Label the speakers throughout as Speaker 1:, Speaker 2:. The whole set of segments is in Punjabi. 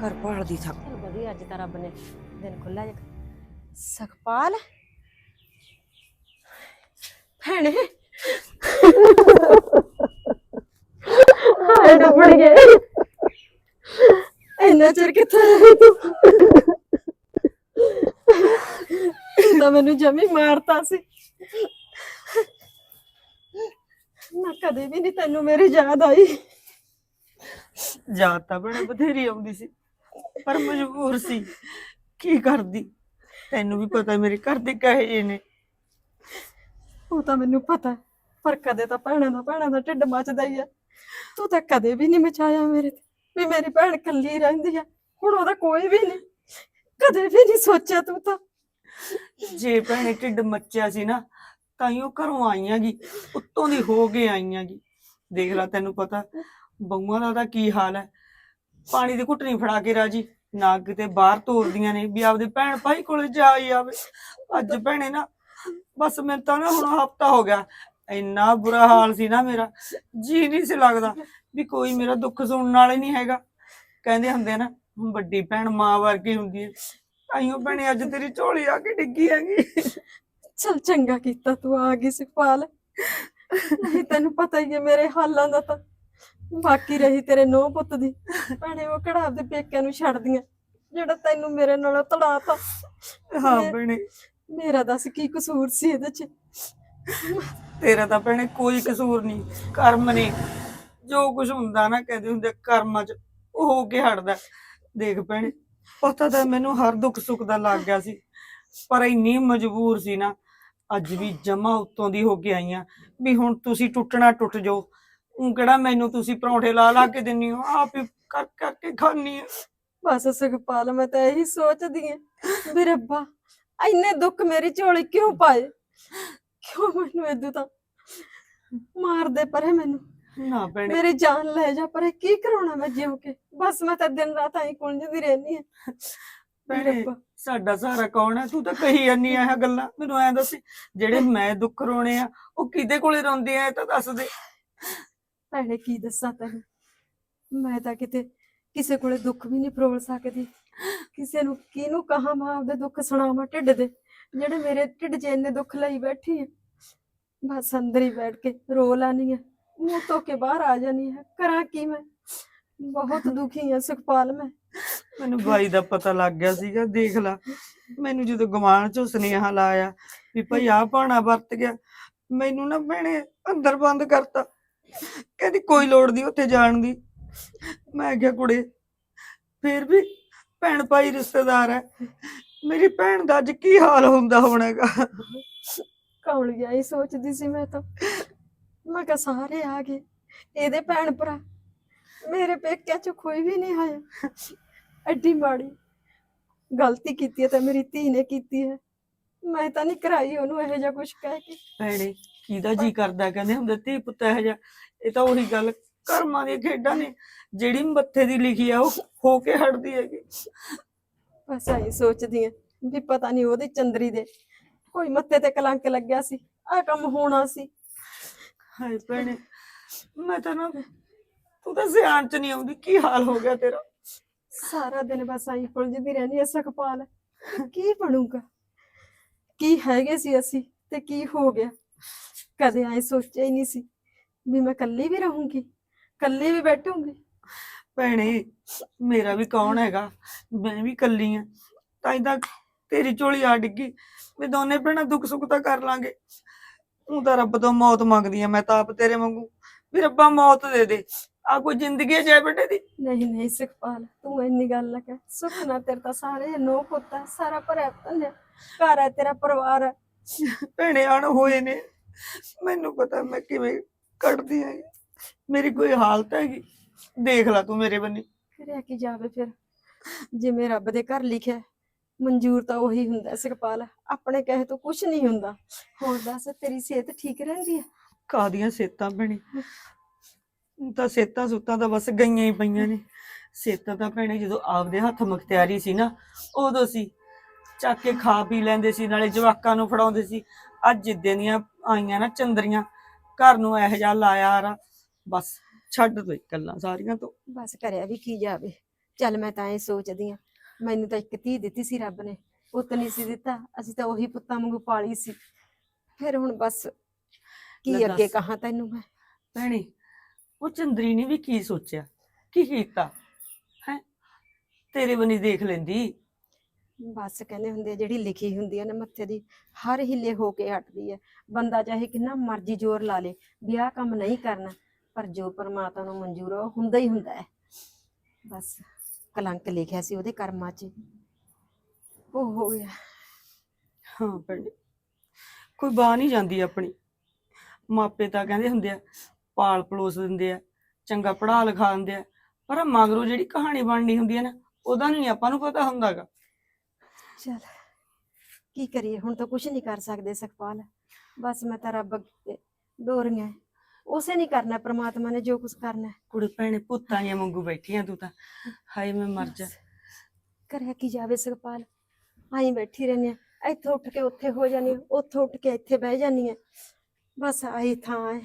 Speaker 1: ਘਰ ਭਾਲਦੀ ਥੱਕ।
Speaker 2: ਚਲ ਵਧੀਆ ਅੱਜ ਤਾਂ ਰੱਬ ਨੇ ਦਿਨ ਖੁੱਲਾ ਜਿਹਾ। ਸੁਖਪਾਲ। ਭੈਣੇ। ਹਾਏ ਡੁੱਬੜ ਗਏ। ਇੰਨਾ ਚਿਰ ਕਿੱਥੇ ਰਹੀ ਤੂੰ ਤੂੰ ਤਾਂ ਮੈਨੂੰ ਜਮੀ ਮਾਰਤਾ ਸੀ। ਮੈਂ ਕਦੇ ਵੀ ਨਹੀਂ ਤੈਨੂੰ ਮੇਰੀ ਯਾਦ ਆਈ।
Speaker 1: ਯਾਦ ਤਾਂ ਬੜਾ ਬਥੇਰੀ ਆਉਂਦੀ ਸੀ। ਪਰ ਮਜਬੂਰ ਸੀ। ਕੀ ਕਰਦੀ? ਤੈਨੂੰ ਵੀ ਪਤਾ ਮੇਰੇ ਘਰ ਦੇ ਕਹੇ ਜੇ ਨੇ।
Speaker 2: ਉਹ ਤਾਂ ਮੈਨੂੰ ਪਤਾ ਪਰ ਕਦੇ ਤਾਂ ਭੈਣਾਂ ਦਾ ਭੈਣਾਂ ਦਾ ਢਿੱਡ ਮੱਚਦਾ ਹੀ ਆ। ਤੂੰ ਤਾਂ ਕਦੇ ਵੀ ਨਹੀਂ ਮਚਾਇਆ ਮੇਰੇ ਤੇ। ਵੀ ਮੇਰੀ ਭੈਣ ਇਕੱਲੀ ਰਹਿੰਦੀ ਆ ਹੁਣ ਉਹਦਾ ਕੋਈ ਵੀ ਨਹੀਂ। ਕਦੇ ਵੀ ਨਹੀਂ ਸੋਚਿਆ ਤੂੰ ਤਾਂ।
Speaker 1: ਜੇ ਭੈਣੇ ਢਿੱਡ ਮੱਚਿਆ ਸੀ ਨਾ ਤਾਂ ਹੀ ਉਹ ਘਰੋਂ ਆਈਆਂ ਗੀ ਉੱਤੋਂ ਦੀ ਹੋ ਕੇ ਆਈਆਂ ਗੀ ਦੇਖ ਲੈ ਤੈਨੂੰ ਪਤਾ ਬਹੂਆਂ ਦਾ ਤਾਂ ਕੀ ਹਾਲ ਹੈ। ਪਾਣੀ ਦੀ ਘੁੱਟ ਫੜਾ ਕੇ ਰਾਜੀ। ਨਾ ਕਿਤੇ ਬਾਹਰ ਤੋਰਦੀਆਂ ਨੇ ਵੀ ਆਪਦੇ ਭੈਣ ਭਾਈ ਕੋਲੇ ਜਾਈ ਆਵੇ। ਅੱਜ ਭੈਣੇ ਨਾ, ਬਸ ਮੈਨੂੰ ਤਾਂ ਨਾ ਹੁਣ ਹਫਤਾ ਹੋ ਗਿਆ। ਇੰਨਾ ਬੁਰਾ ਹਾਲ ਸੀ ਨਾ ਮੇਰਾ। ਜੀ ਨਹੀਂ ਸੀ ਲੱਗਦਾ ਵੀ ਕੋਈ ਮੇਰਾ ਦੁੱਖ ਸੁਣਨ ਵਾਲੇ ਹੀ ਨਹੀਂ ਹੈਗਾ। ਕਹਿੰਦੇ ਹੁੰਦੇ ਨਾ ਵੱਡੀ ਭੈਣ ਮਾਂ ਵਰਗੀ ਹੁੰਦੀ ਹੈ। ਆਈਓ ਭੈਣੇ, ਅੱਜ ਤੇਰੀ ਝੋਲੀ ਆ ਕੇ ਡਿੱਗੀ ਹੈਗੀ।
Speaker 2: ਚਲ ਚੰਗਾ ਕੀਤਾ ਤੂੰ ਆ ਗਈ ਸੁਖਪਾਲ ਨਹੀਂ, ਤੈਨੂੰ ਪਤਾ ਹੀ ਹੈ ਮੇਰੇ ਹਾਲਾਂ ਦਾ ਤਾਂ। ਬਾਕੀ ਰਹੀ ਤੇਰੇ ਨੋ ਪੁੱਤ ਦੀ। ਭੈਣੇ ਉਹ ਕਿਹੜਾ ਆਪਦੇ ਪੇਕਿਆਂ ਨੂੰ ਛੱਡਦੀਆਂ? ਜਿਹੜਾ ਤੈਨੂੰ ਮੇਰੇ ਨਾਲੋਂ ਤੜਾਤਾ।
Speaker 1: ਹਾਂ ਭੈਣੇ।
Speaker 2: ਮੇਰਾ ਦੱਸ ਕੀ ਕਸੂਰ ਸੀ ਇਹਦੇ ਚ?
Speaker 1: ਤੇਰਾ ਤਾਂ ਭੈਣੇ ਕੋਈ ਕਸੂਰ ਨਹੀਂ। ਕਰਮ ਨੇ ਜੋ ਕੁਝ ਹੁੰਦਾ ਨਾ ਕਹਿੰਦੇ ਹੁੰਦੇ ਕਰਮਾਂ 'ਚ ਉਹ ਹੋ ਕੇ ਹਟਦਾ। ਦੇਖ ਭੈਣੇ ਪਤਾ ਤਾਂ ਮੈਨੂੰ ਹਰ ਦੁੱਖ ਸੁੱਖ ਦਾ ਲੱਗ ਗਿਆ ਸੀ। ਪਰ ਇੰਨੀ ਮਜਬੂਰ ਸੀ ਨਾ ਅੱਜ ਵੀ ਜਮਾ ਉੱਤੋਂ ਦੀ ਹੋ ਕੇ ਆਈਆਂ। ਵੀ ਹੁਣ ਤੁਸੀਂ ਟੁੱਟਣਾ ਟੁੱਟ ਜਾਓ। ਉਹ ਕਿਹੜਾ ਮੈਨੂੰ ਤੁਸੀਂ ਪਰੌਂਠੇ ਲਾ ਲਾ ਕੇ ਦਿੰਨੀ ਹੋ? ਆਪ ਹੀ ਕਰ ਕਰਕੇ ਖਾਣੀ ਆ।
Speaker 2: ਬਸ ਸੁਖਪਾਲ ਮੈਂ ਤਾਂ ਇਹੀ ਸੋਚਦੀ ਆਂ ਵੀ ਰੱਬਾ ਇੰਨੇ ਦੁੱਖ ਮੇਰੀ ਝੋਲੀ ਕਿਉਂ ਪਾਏ? ਕਿਉਂ ਮੈਨੂੰ ਇਦੋਂ ਤਾਂ ਮਾਰ ਦੇ ਪਰੇ ਮੈਨੂੰ?
Speaker 1: ਨਾ ਭੈਣੇ।
Speaker 2: ਮੇਰੀ ਜਾਨ ਲੈ ਜਾ ਪਰੇ ਕੀ ਕਰਾਉਣਾ ਮੈਂ ਜਿਉ ਕੇ? ਬਸ ਮੈਂ ਤਾਂ ਦਿਨ ਰਾਤ ਐਂ ਕੁੰਝਦੀ ਰਹਿੰਦੀ ਆ
Speaker 1: ਭੈਣੇ ਸਾਡਾ ਸਹਾਰਾ ਕੌਣ ਹੈ? ਤੂੰ ਤਾਂ ਕਹੀ ਜਾਂਦੀ ਆ ਇਹ ਗੱਲਾਂ। ਮੈਨੂੰ ਐਂ ਦੱਸ ਜਿਹੜੇ ਮੈਂ ਦੁੱਖ ਰੋਣੇ ਆ ਉਹ ਕਿਹਦੇ ਕੋਲੇ ਰੋਂਦੇ ਆ? ਇਹ ਤਾਂ ਦੱਸ ਦੇ।
Speaker 2: ਭੈਣੇ ਕੀ ਦੱਸਾਂ ਤੈਨੂੰ? ਮੈਂ ਤਾਂ ਕਿਤੇ ਕਿਸੇ ਕੋਲੇ ਦੁੱਖ ਵੀ ਨਹੀਂ ਪ੍ਰੋਲ ਸਕਦੀ। ਕਿਸੇ ਨੂੰ ਕਿਹਨੂੰ ਕਹਾਂ ਮੈਂ ਆਪਦੇ ਦੁੱਖ ਸੁਣਾਵਾਂ ਢਿੱਡ ਦੇ? ਜਿਹੜੇ ਮੇਰੇ ਢਿੱਡ 'ਚ ਇੰਨੇ ਦੁੱਖ ਲਈ ਬੈਠੀ ਆ, ਬਸ ਅੰਦਰ ਹੀ ਬੈਠ ਕੇ ਰੋ ਲਾਨੀ ਆ। ਮੂੰਹ ਧੋ ਕੇ ਬਾਹਰ ਆ ਜਾਨੀ ਹੈ ਕਰਾਂ ਕੀ ਮੈਂ? ਬਹੁਤ ਦੁਖੀ ਆ ਸੁਖਪਾਲ ਮੈਂ।
Speaker 1: ਮੈਨੂੰ ਬਾਈ ਦਾ ਪਤਾ ਲੱਗ ਗਿਆ ਸੀਗਾ, ਦੇਖ ਲਾ। ਮੈਨੂੰ ਜਦੋਂ ਗਵਾਨ ਚੋਂ ਸੁਨੇਹਾ ਲਾਇਆ ਵੀ ਭਾਈ ਆ ਪਾਣਾ ਵਰਤ ਗਿਆ, ਮੈਨੂੰ ਨਾ ਭੈਣੇ ਅੰਦਰ ਬੰਦ ਕਰਤਾ। ਕਹਿੰਦੀ ਕੋਈ ਲੋੜ ਨਹੀਂ ਉੱਥੇ ਜਾਣ ਦੀ। ਮੈਂ ਕਿਹਾ ਕੁੜੇ ਫੇਰ ਵੀ ਭੈਣ ਭਾਈ ਰਿਸ਼ਤੇਦਾਰ ਹੈ ਮੇਰੀ ਭੈਣ ਦਾ ਅੱਜ ਕੀ ਹਾਲ ਹੁੰਦਾ ਹੋਣਾਗਾ
Speaker 2: ਕੌਲੀਆ ਹੀ ਸੋਚਦੀ ਸੀ ਮੈਂ ਤਾਂ। ਮੈਂ ਕਿਹਾ ਸਾਰੇ ਆ ਗਏ ਇਹਦੇ ਭੈਣ ਭਰਾ। ਮੇਰੇ ਪੇਕਿਆਂ ਚ ਕੋਈ ਵੀ ਨਹੀਂ ਆਇਆ। ਐਡੀ ਮਾੜੀ ਗਲਤੀ ਕੀਤੀ ਹੈ ਤਾਂ ਮੇਰੀ ਧੀ ਨੇ ਕੀਤੀ ਹੈ ਮੈਂ ਤਾਂ ਨਹੀਂ ਕਰਾਈ ਉਹਨੂੰ ਇਹੋ ਜਿਹਾ ਕੁਝ ਕਹਿ ਕੇ।
Speaker 1: ਭੈਣੇ ਕਿਹਦਾ ਜੀ ਕਰਦਾ ਕਹਿੰਦੇ ਹੁੰਦੇ ਧੀ ਪੁੱਤ ਇਹ ਜਾ ਇਹ ਤਾਂ ਉਹੀ ਗੱਲ ਕਰਮਾਂ ਦੀਆਂ ਖੇਡਾਂ ਨੇ ਜਿਹੜੀ ਮੱਥੇ ਦੀ ਲਿਖੀ ਆ ਉਹ ਹੋ ਕੇ ਹਟਦੀ ਹੈਗੀ।
Speaker 2: ਬਸ ਐਂ ਸੋਚਦੀ ਆ ਵੀ ਪਤਾ ਨਹੀਂ ਉਹਦੇ ਚੰਦਰੀ ਦੇ ਕੋਈ ਮੱਥੇ ਤੇ ਕਲੰਕ ਲੱਗਿਆ ਸੀ ਆ ਕੰਮ ਹੋਣਾ ਸੀ।
Speaker 1: ਹਾਏ ਭੈਣੇ ਮੈਂ ਤਾਂ ਨਾ ਤੂੰ ਤਾਂ ਸਿਆਣ ਚ ਨਹੀਂ ਆਉਂਦੀ ਕੀ ਹਾਲ ਹੋ ਗਿਆ ਤੇਰਾ?
Speaker 2: ਸਾਰਾ ਦਿਨ ਬਸ ਆਈ ਪੁਲਜਦੀ ਰਹਿੰਦੀ ਐ ਸੁਖਪਾਲ ਕੀ ਬਣੂਗਾ? ਕੀ ਹੈਗੇ ਸੀ ਅਸੀਂ ਤੇ ਕੀ ਹੋ ਗਿਆ? ਕਦੇ ਐ ਸੋਚਿਆ ਹੀ ਨਹੀਂ ਸੀ ਵੀ ਮੈਂ ਇਕੱਲੀ ਵੀ ਰਹੂੰਗੀ ਇਕੱਲੀ ਵੀ ਬੈਠੂੰਗੀ।
Speaker 1: ਭੈਣੇ ਮੇਰਾ ਵੀ ਕੌਣ ਹੈਗਾ? ਮੈਂ ਵੀ ਕੱਲੀ ਆ। ਤਾਂ ਤਾਂ ਤੇਰੀ ਝੋਲੀ ਆ ਡਿੱਗੀ। ਵੀ ਦੋਨੇ ਭੈਣਾਂ ਦੁੱਖ ਸੁੱਖ ਤਾਂ ਕਰ ਲਾਂਗੇ। ਤੂੰ ਤਾਂ ਰੱਬ ਤੋਂ ਮੌਤ ਮੰਗਦੀ ਆ ਮੈਂ ਤਾਂ ਆਪ ਤੇਰੇ ਵਾਂਗੂ। ਵੀ ਰੱਬਾ ਮੌਤ ਦੇ ਦੇ। ਆ ਕੋਈ ਜ਼ਿੰਦਗੀ ਜੈ ਬੇਟੇ ਦੀ?
Speaker 2: ਨਹੀਂ ਨਹੀਂ ਸੁਖਪਾਲ ਤੂੰ ਇੰਨੀ ਗੱਲ ਨਾ ਕਹਿ। ਸੁਖ ਨਾ ਤੇਰੇ ਤਾਂ ਸਾਰੇ ਨੋ ਪੁੱਤਾ ਸਾਰਾ ਭਰਿਆ ਧੰਨਿਆ ਘਰ ਹੈ ਤੇਰਾ ਪਰਿਵਾਰ ਹੈ।
Speaker 1: ਭੈਣੇ ਆਣ ਹੋਏ ਨੇ। ਮੈਨੂੰ ਪਤਾ ਮੈਂ ਕਿਵੇਂ ਕੱਢਦੀ ਆ ਮੇਰੀ ਕੋਈ ਹਾਲਤ ਹੈਗੀ। ਦੇਖ ਲੈ ਤੂੰ ਮੇਰੇ ਬੰਨੀ।
Speaker 2: ਕਰਿਆ ਕੀ ਜਾਵੇ ਫਿਰ। ਜਿਵੇਂ ਰੱਬ ਦੇ ਘਰ ਲਿਖਿਆ ਮਨਜ਼ੂਰ ਤਾਂ ਉਹੀ ਹੁੰਦਾ ਸੁਖਪਾਲ ਆਪਣੇ ਕਹੇ ਤੋਂ ਕੁਝ ਨਹੀਂ ਹੁੰਦਾ। ਹੋਰ ਦੱਸ ਤੇਰੀ ਸਿਹਤ ਠੀਕ ਰਹਿੰਦੀ ਹੈ?
Speaker 1: ਕਾਦੀਆਂ ਸੇਤਾਂ ਭੈਣੇ? ਹੁਣ ਤਾਂ ਸੇਤਾਂ ਸੁੱਤਾਂ ਤਾਂ ਬਸ ਗਈਆਂ ਹੀ ਪਈਆਂ ਨੇ। ਸੇਤਾਂ ਤਾਂ ਭੈਣੇ ਜਦੋਂ ਆਪਦੇ ਹੱਥ ਮਖਤਿਆਰੀ ਸੀ ਨਾ ਉਦੋਂ ਸੀ। ਚੱਕ ਕੇ ਖਾ ਪੀ ਲੈਂਦੇ ਸੀ ਨਾਲੇ ਜਵਾਕਾਂ ਨੂੰ ਫੜਾਉਂਦੇ ਸੀ। ਅੱਜ ਜਿੱਦਾਂ ਦੀਆਂ ਆਈਆਂ ਨਾ ਚੰਦਰੀਆਂ ਘਰ ਨੂੰ ਇਹੋ ਜਿਹਾ ਲਾਇਆ ਰਾ ਬਸ ਛੱਡ ਦੋ ਗੱਲਾਂ ਸਾਰੀਆਂ ਤੋਂ।
Speaker 2: ਬਸ ਕਰਿਆ ਵੀ ਕੀ ਜਾਵੇ। ਚੱਲ ਮੈਂ ਤਾਂ ਇਹ ਸੋਚਦੀ ਆ ਮੈਨੂੰ ਤਾਂ ਇੱਕ ਧੀ ਦਿੱਤੀ ਸੀ ਰੱਬ ਨੇ ਪੁੱਤ ਨਹੀਂ ਸੀ ਦਿੱਤਾ ਅਸੀਂ ਤਾਂ ਉਹੀ ਪੁੱਤਾਂ ਵਾਂਗੂ ਪਾਲੀ ਸੀ। ਫਿਰ ਹੁਣ ਬਸ ਕੀ ਅੱਗੇ
Speaker 1: ਦੱਸ।
Speaker 2: ਕਹਾਂ ਤੈਨੂੰ ਮੈਂ?
Speaker 1: ਭੈਣੇ ਉਹ ਚੰਦਰੀ ਨੇ ਵੀ ਕੀ ਸੋਚਿਆ? ਕੀ ਕੀਤਾ? ਹੈ? ਤੇਰੇ ਬਣੀ ਦੇਖ ਲੈਂਦੀ।
Speaker 2: ਬਸ ਕਹਿੰਦੇ ਹੁੰਦੇ ਆ, ਜਿਹੜੀ ਲਿਖੀ ਹੁੰਦੀ ਆ ਨਾ ਮੱਥੇ ਦੀ, ਹਰ ਹਿੱਲੇ ਹੋ ਕੇ ਹਟਦੀ ਹੈ ਬੰਦਾ ਚਾਹੇ ਕਿੰਨਾ ਮਰਜ਼ੀ ਜ਼ੋਰ ਲਾ ਲੇ ਵੀ ਆਹ ਕੰਮ ਨਹੀਂ ਕਰਨਾ, ਪਰ ਜੋ ਪਰਮਾਤਮਾ ਨੂੰ ਮਨਜ਼ੂਰ ਆ, ਉਹ ਹੁੰਦਾ ਹੀ ਹੁੰਦਾ ਹੈ। ਬਸ ਕਲੰਕ ਲਿਖਿਆ ਸੀ ਉਹਦੇ ਕਰਮਾਂ 'ਚ। ਉਹ ਹੋ ਗਿਆ।
Speaker 1: ਹਾਂ ਭੈਣੇ, ਕੋਈ ਬਾਹ ਨਹੀਂ ਜਾਂਦੀ ਆਪਣੀ। ਮਾਪੇ ਤਾਂ ਕਹਿੰਦੇ ਹੁੰਦੇ ਆ, ਪਾਲ ਪਲੋਸ ਦਿੰਦੇ ਆ, ਚੰਗਾ ਪੜਾ ਲਿਖਾ ਦਿੰਦੇ ਆ, ਪਰ ਮਗਰੋਂ ਜਿਹੜੀ ਕਹਾਣੀ ਬਣਨੀ ਹੁੰਦੀ ਹੈ ਨਾ, ਉਹਦਾ ਨਹੀਂ ਆਪਾਂ ਨੂੰ ਪਤਾ ਹੁੰਦਾਗਾ।
Speaker 2: ਚਲ ਕੀ ਕਰੀਏ? ਹੁਣ ਤਾਂ ਕੁਝ ਨਹੀਂ ਕਰ ਸਕਦੇ ਸੁਖਪਾਲ। ਬਸ ਮੈਂ ਤਾਂ ਰੱਬ ਅੱਗੇ ਡੋਰੀਆਂ। ਉਸੇ ਨਹੀਂ ਕਰਨਾ ਪ੍ਰਮਾਤਮਾ ਨੇ ਜੋ ਕੁਝ ਕਰਨਾ।
Speaker 1: ਕੁੜੇ ਭੈਣੇ ਪੁੱਤਾਂ ਦੀਆਂ ਵਾਂਗੂ ਬੈਠੀਆਂ ਤੂੰ ਤਾਂ। ਹਾਏ ਮੈਂ ਮਰ ਜਾ।
Speaker 2: ਕਰਿਆ ਕੀ ਜਾਵੇ ਸੁਖਪਾਲ? ਆਈ ਬੈਠੀ ਰਹਿੰਦੀ ਆ। ਇੱਥੋਂ ਉੱਠ ਕੇ ਉੱਥੇ ਹੋ ਜਾਨੀ ਉੱਥੋਂ ਉੱਠ ਕੇ ਇੱਥੇ ਬਹਿ ਜਾਨੀ ਆ। ਬਸ ਆਹੀ ਥਾਂ ਹੈ।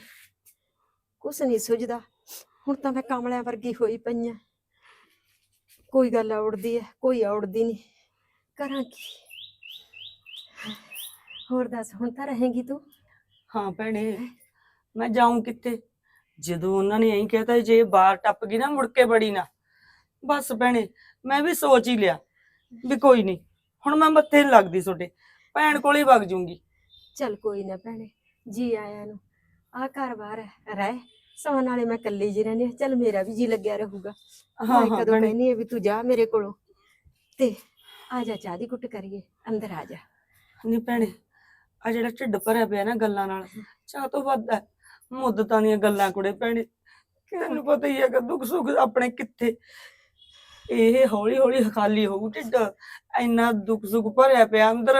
Speaker 2: ਕੁਛ ਨਹੀਂ ਸੁਝਦਾ। ਹੁਣ ਤਾਂ ਮੈਂ ਕਮਲਿਆਂ ਵਰਗੀ ਹੋਈ ਪਈ ਆ। ਕੋਈ ਗੱਲ ਔੜਦੀ ਹੈ ਕੋਈ ਔੜਦੀ ਨਹੀਂ। ਕਰਾਂ ਕੀ ਹੋਰ ਦੱਸ ਹੁਣ ਤਾਂ ਰਹੇਂਗੀ ਤੂੰ?
Speaker 1: ਹਾਂ ਭੈਣੇ ਮੈਂ ਜਾਉਂ ਕਿੱਥੇ? ਜਦੋਂ ਉਹਨਾਂ ਨੇ ਐਂ ਕਹਿਤਾ ਜੇ ਬਾਹਰ ਟੱਪ ਗਈ ਨਾ ਮੁੜ ਕੇ ਬੜੀ ਨਾ। ਬਸ ਭੈਣੇ ਮੈਂ ਵੀ ਸੋਚ ਹੀ ਲਿਆ ਵੀ ਕੋਈ ਨਹੀਂ ਹੁਣ ਮੈਂ ਮੱਥੇ ਲੱਗਦੀ ਤੁਹਾਡੇ ਭੈਣ ਕੋਲ ਹੀ ਵਗ ਜੂੰਗੀ।
Speaker 2: ਚੱਲ ਕੋਈ ਨਾ ਭੈਣੇ ਜੀ ਆਇਆਂ ਨੂੰ। ਆ ਘਰ ਬਾਹਰ ਹੈ ਰਹਿ ਸੌਣ ਨਾਲੇ ਮੈਂ ਇਕੱਲੀ ਜੀ ਰਹਿੰਦੀ ਹਾਂ। ਚੱਲ ਮੇਰਾ ਵੀ ਜੀ ਲੱਗਿਆ ਰਹੂਗਾ।
Speaker 1: ਹਾਂ ਹਾਂ
Speaker 2: ਕਦੋਂ ਕਹਿੰਦੀ ਆ ਵੀ ਤੂੰ ਜਾ ਮੇਰੇ ਕੋਲੋਂ। ਤੇ ਆ ਜਾ ਚਾਹ ਦੀ ਕੁੱਟ ਕਰੀਏ ਅੰਦਰ ਆ ਜਾ।
Speaker 1: ਨਹੀਂ ਭੈਣੇ ਆ ਜਿਹੜਾ ਢਿੱਡ ਭਰਿਆ ਪਿਆ ਨਾ ਗੱਲਾਂ ਨਾਲ ਚਾਹ ਤੋਂ ਵੱਧ ਹੈ। ਮੁੱਦਤਾਂ ਦੀਆਂ ਗੱਲਾਂ ਕੁੜੇ ਭੈਣੇ। ਤੈਨੂੰ ਪਤਾ ਹੀ ਹੈ ਕਿ ਦੁੱਖ ਸੁੱਖ ਆਪਣੇ ਕਿੱਥੇ? ਇਹ ਹੌਲੀ ਹੌਲੀ ਖਾਲੀ ਹੋਊ ਢਿੱਡ। ਇੰਨਾ ਦੁੱਖ ਸੁੱਖ ਭਰਿਆ ਪਿਆ ਅੰਦਰ।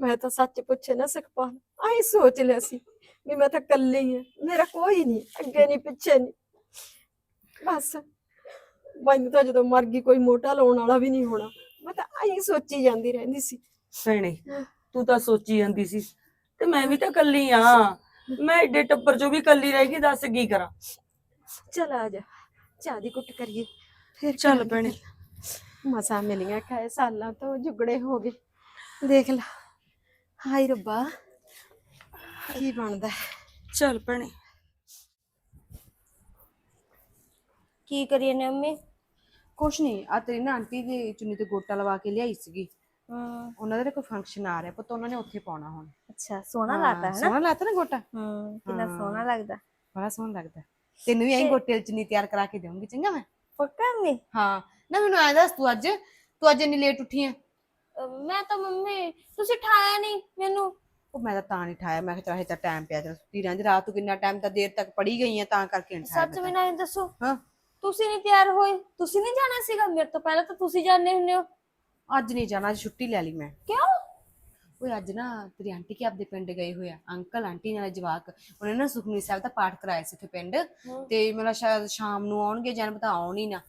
Speaker 2: ਮੈਂ ਤਾਂ ਸੱਚ ਪੁੱਛੇ ਨਾ ਸੁਖਪਾਲ ਆਈ ਸੋਚ ਲਿਆ ਸੀ ਵੀ ਮੈਂ ਤਾਂ ਇਕੱਲੀ ਹਾਂ ਮੇਰਾ ਕੋਈ ਨਹੀਂ ਅੱਗੇ ਨਹੀਂ ਪਿੱਛੇ ਨਹੀਂ। ਬਸ ਮੈਨੂੰ ਤਾਂ ਜਦੋਂ ਮਰ ਗਈ ਕੋਈ ਮੋਟਾ ਲਾਉਣ ਵਾਲਾ ਵੀ ਨਹੀਂ ਹੋਣਾ। ਮੈਂ ਤਾਂ ਆਈ ਸੋਚੀ ਜਾਂਦੀ ਰਹਿੰਦੀ ਸੀ।
Speaker 1: ਭੈਣੇ। ਤੂੰ ਤਾਂ ਸੋਚੀ ਜਾਂਦੀ ਸੀ ਤੇ ਮੈਂ ਵੀ ਤਾਂ ਕੱਲੀ ਆ। ਮੈਂ ਏਡੇ ਟੱਬਰ ਚੋਂ ਵੀ ਕੱਲੀ ਰਹਿ ਗਈ ਦੱਸ ਕੀ ਕਰਾਂ?
Speaker 2: ਚਲ ਆ ਜਾ ਚਾਹ ਦੀ ਕੁੱਟ ਕਰੀਏ। ਫਿਰ
Speaker 1: ਚੱਲ ਭੈਣੇ।
Speaker 2: ਮਸਾਂ ਮਿਲੀਆਂ ਕਾਏ ਸਾਲਾਂ ਤੋਂ ਜੁਗੜੇ ਹੋ ਗਏ। ਦੇਖ ਲੈ ਹਾਏ ਰੱਬਾ ਕੀ ਬਣਦਾ?
Speaker 1: ਚੱਲ ਭੈਣੇ।
Speaker 3: ਕੀ ਕਰੀਏ ਨੇ ਮੰਮੀ?
Speaker 4: ਕੁਛ ਨਹੀਂ ਆ ਤੇਰੀ ਨਾ ਆਂਟੀ ਦੀ ਚੁੰਨੀ ਤੇ ਗੋਟਾ ਲਵਾ ਕੇ ਲਿਆਈ ਸੀਗੀ।
Speaker 3: ਹਮ
Speaker 4: ਉਹਨਾਂ ਦੇ ਕੋਈ ਫੰਕਸ਼ਨ ਆ ਰਿਹਾ ਪੁੱਤ ਉਹਨਾਂ ਨੇ ਉੱਥੇ ਪਾਉਣਾ ਹੁਣ।
Speaker 3: ਅੱਛਾ ਸੋਹਣਾ
Speaker 4: ਹਾਂ,
Speaker 3: ਲੱਗਦਾ ਹੈ ਨਾ?
Speaker 4: ਸੋਹਣਾ ਲੱਗਦਾ ਨਾ ਗੋਟਾ?
Speaker 3: ਹਮ ਕਿੰਨਾ
Speaker 4: ਹਾਂ।
Speaker 3: ਸੋਹਣਾ ਲੱਗਦਾ।
Speaker 4: ਬੜਾ ਸੋਹਣਾ ਲੱਗਦਾ। ਤੈਨੂੰ ਵੀ ਐਂ
Speaker 3: ਤੇ-
Speaker 4: ਗੋਟੇ ਚੁੰਨੀ ਤਿਆਰ ਕਰਾ ਕੇ ਦੇਵਾਂਗੀ ਚੰਗਾ ਮੈਂ?
Speaker 3: ਪੱਕਾ
Speaker 4: ਹਾਂ। ਨਾ ਮੈਨੂੰ ਐਂ ਦੱਸ ਤੂੰ ਅੱਜ ਤੂੰ ਅੱਜ ਇੰਨੀ ਲੇਟ ਉੱਠੀ ਆ?
Speaker 3: ਅਹ ਮੈਂ ਤਾਂ ਮੰਮੀ ਤੁਸੀਂ ਠਾਇਆ ਨਹੀਂ ਮੈਨੂੰ।
Speaker 4: ਉਹ ਮੈਂ ਤਾਂ ਤਾਂ ਨਹੀਂ ਠਾਇਆ ਮੈਂ ਕਿਹਾ ਚਲ ਤਾਂ ਟਾਈਮ ਪਿਆ ਚਲ ਸੁੱਤੀ ਰਹਿੰਦੀ ਰਾਤ ਤੂੰ ਕਿੰਨਾ ਟਾਈਮ ਤਾਂ ਦੇਰ ਤੱਕ ਪੜੀ ਗਈ ਆ ਤਾਂ ਕਰਕੇ ਨਹੀਂ ਠਾਇਆ
Speaker 3: ਸੱਚ ਮੈਨੂੰ ਦੱਸੋ।
Speaker 4: ਤਾਂ। ਹਾਂ।
Speaker 3: ਤੁਸੀਂ ਨਹੀਂ ਤਿਆਰ ਹੋਏ? ਤੁਸੀਂ ਨਹੀਂ ਜਾਣਾ ਸੀਗਾ? ਮੇਰੇ ਤੋਂ ਪਹਿਲਾਂ ਤਾਂ ਤੁਸੀਂ ਜਾਣੇ ਹੁੰਦੇ ਹੋ।
Speaker 4: ਅੱਜ ਨਹੀਂ ਜਾਣਾ ਅੱਜ ਛੁੱਟੀ ਲੈ ਲਈ ਮੈਂ।
Speaker 3: ਕਿਉਂ?
Speaker 4: ਓਏ ਅੱਜ ਨਾ ਤੇਰੀ ਆਂਟੀ ਕੀ ਆਪਦੇ ਪਿੰਡ ਗਏ ਹੋਏ ਆ। ਅੰਕਲ ਆਂਟੀ ਨਾਲ ਜਵਾਕ। ਉਹਨੇ ਨਾ ਸੁਖਮਨੀ ਸਾਹਿਬ ਦਾ ਪਾਠ ਕਰਾਇਆ ਸੀ ਉੱਥੇ ਪਿੰਡ। ਤੇ ਮੇਰਾ ਸ਼ਾਇਦ ਸ਼ਾਮ ਨੂੰ ਆਉਣਗੇ ਜਾਂ ਪਤਾ ਆਉਣ ਹੀ ਨਾ।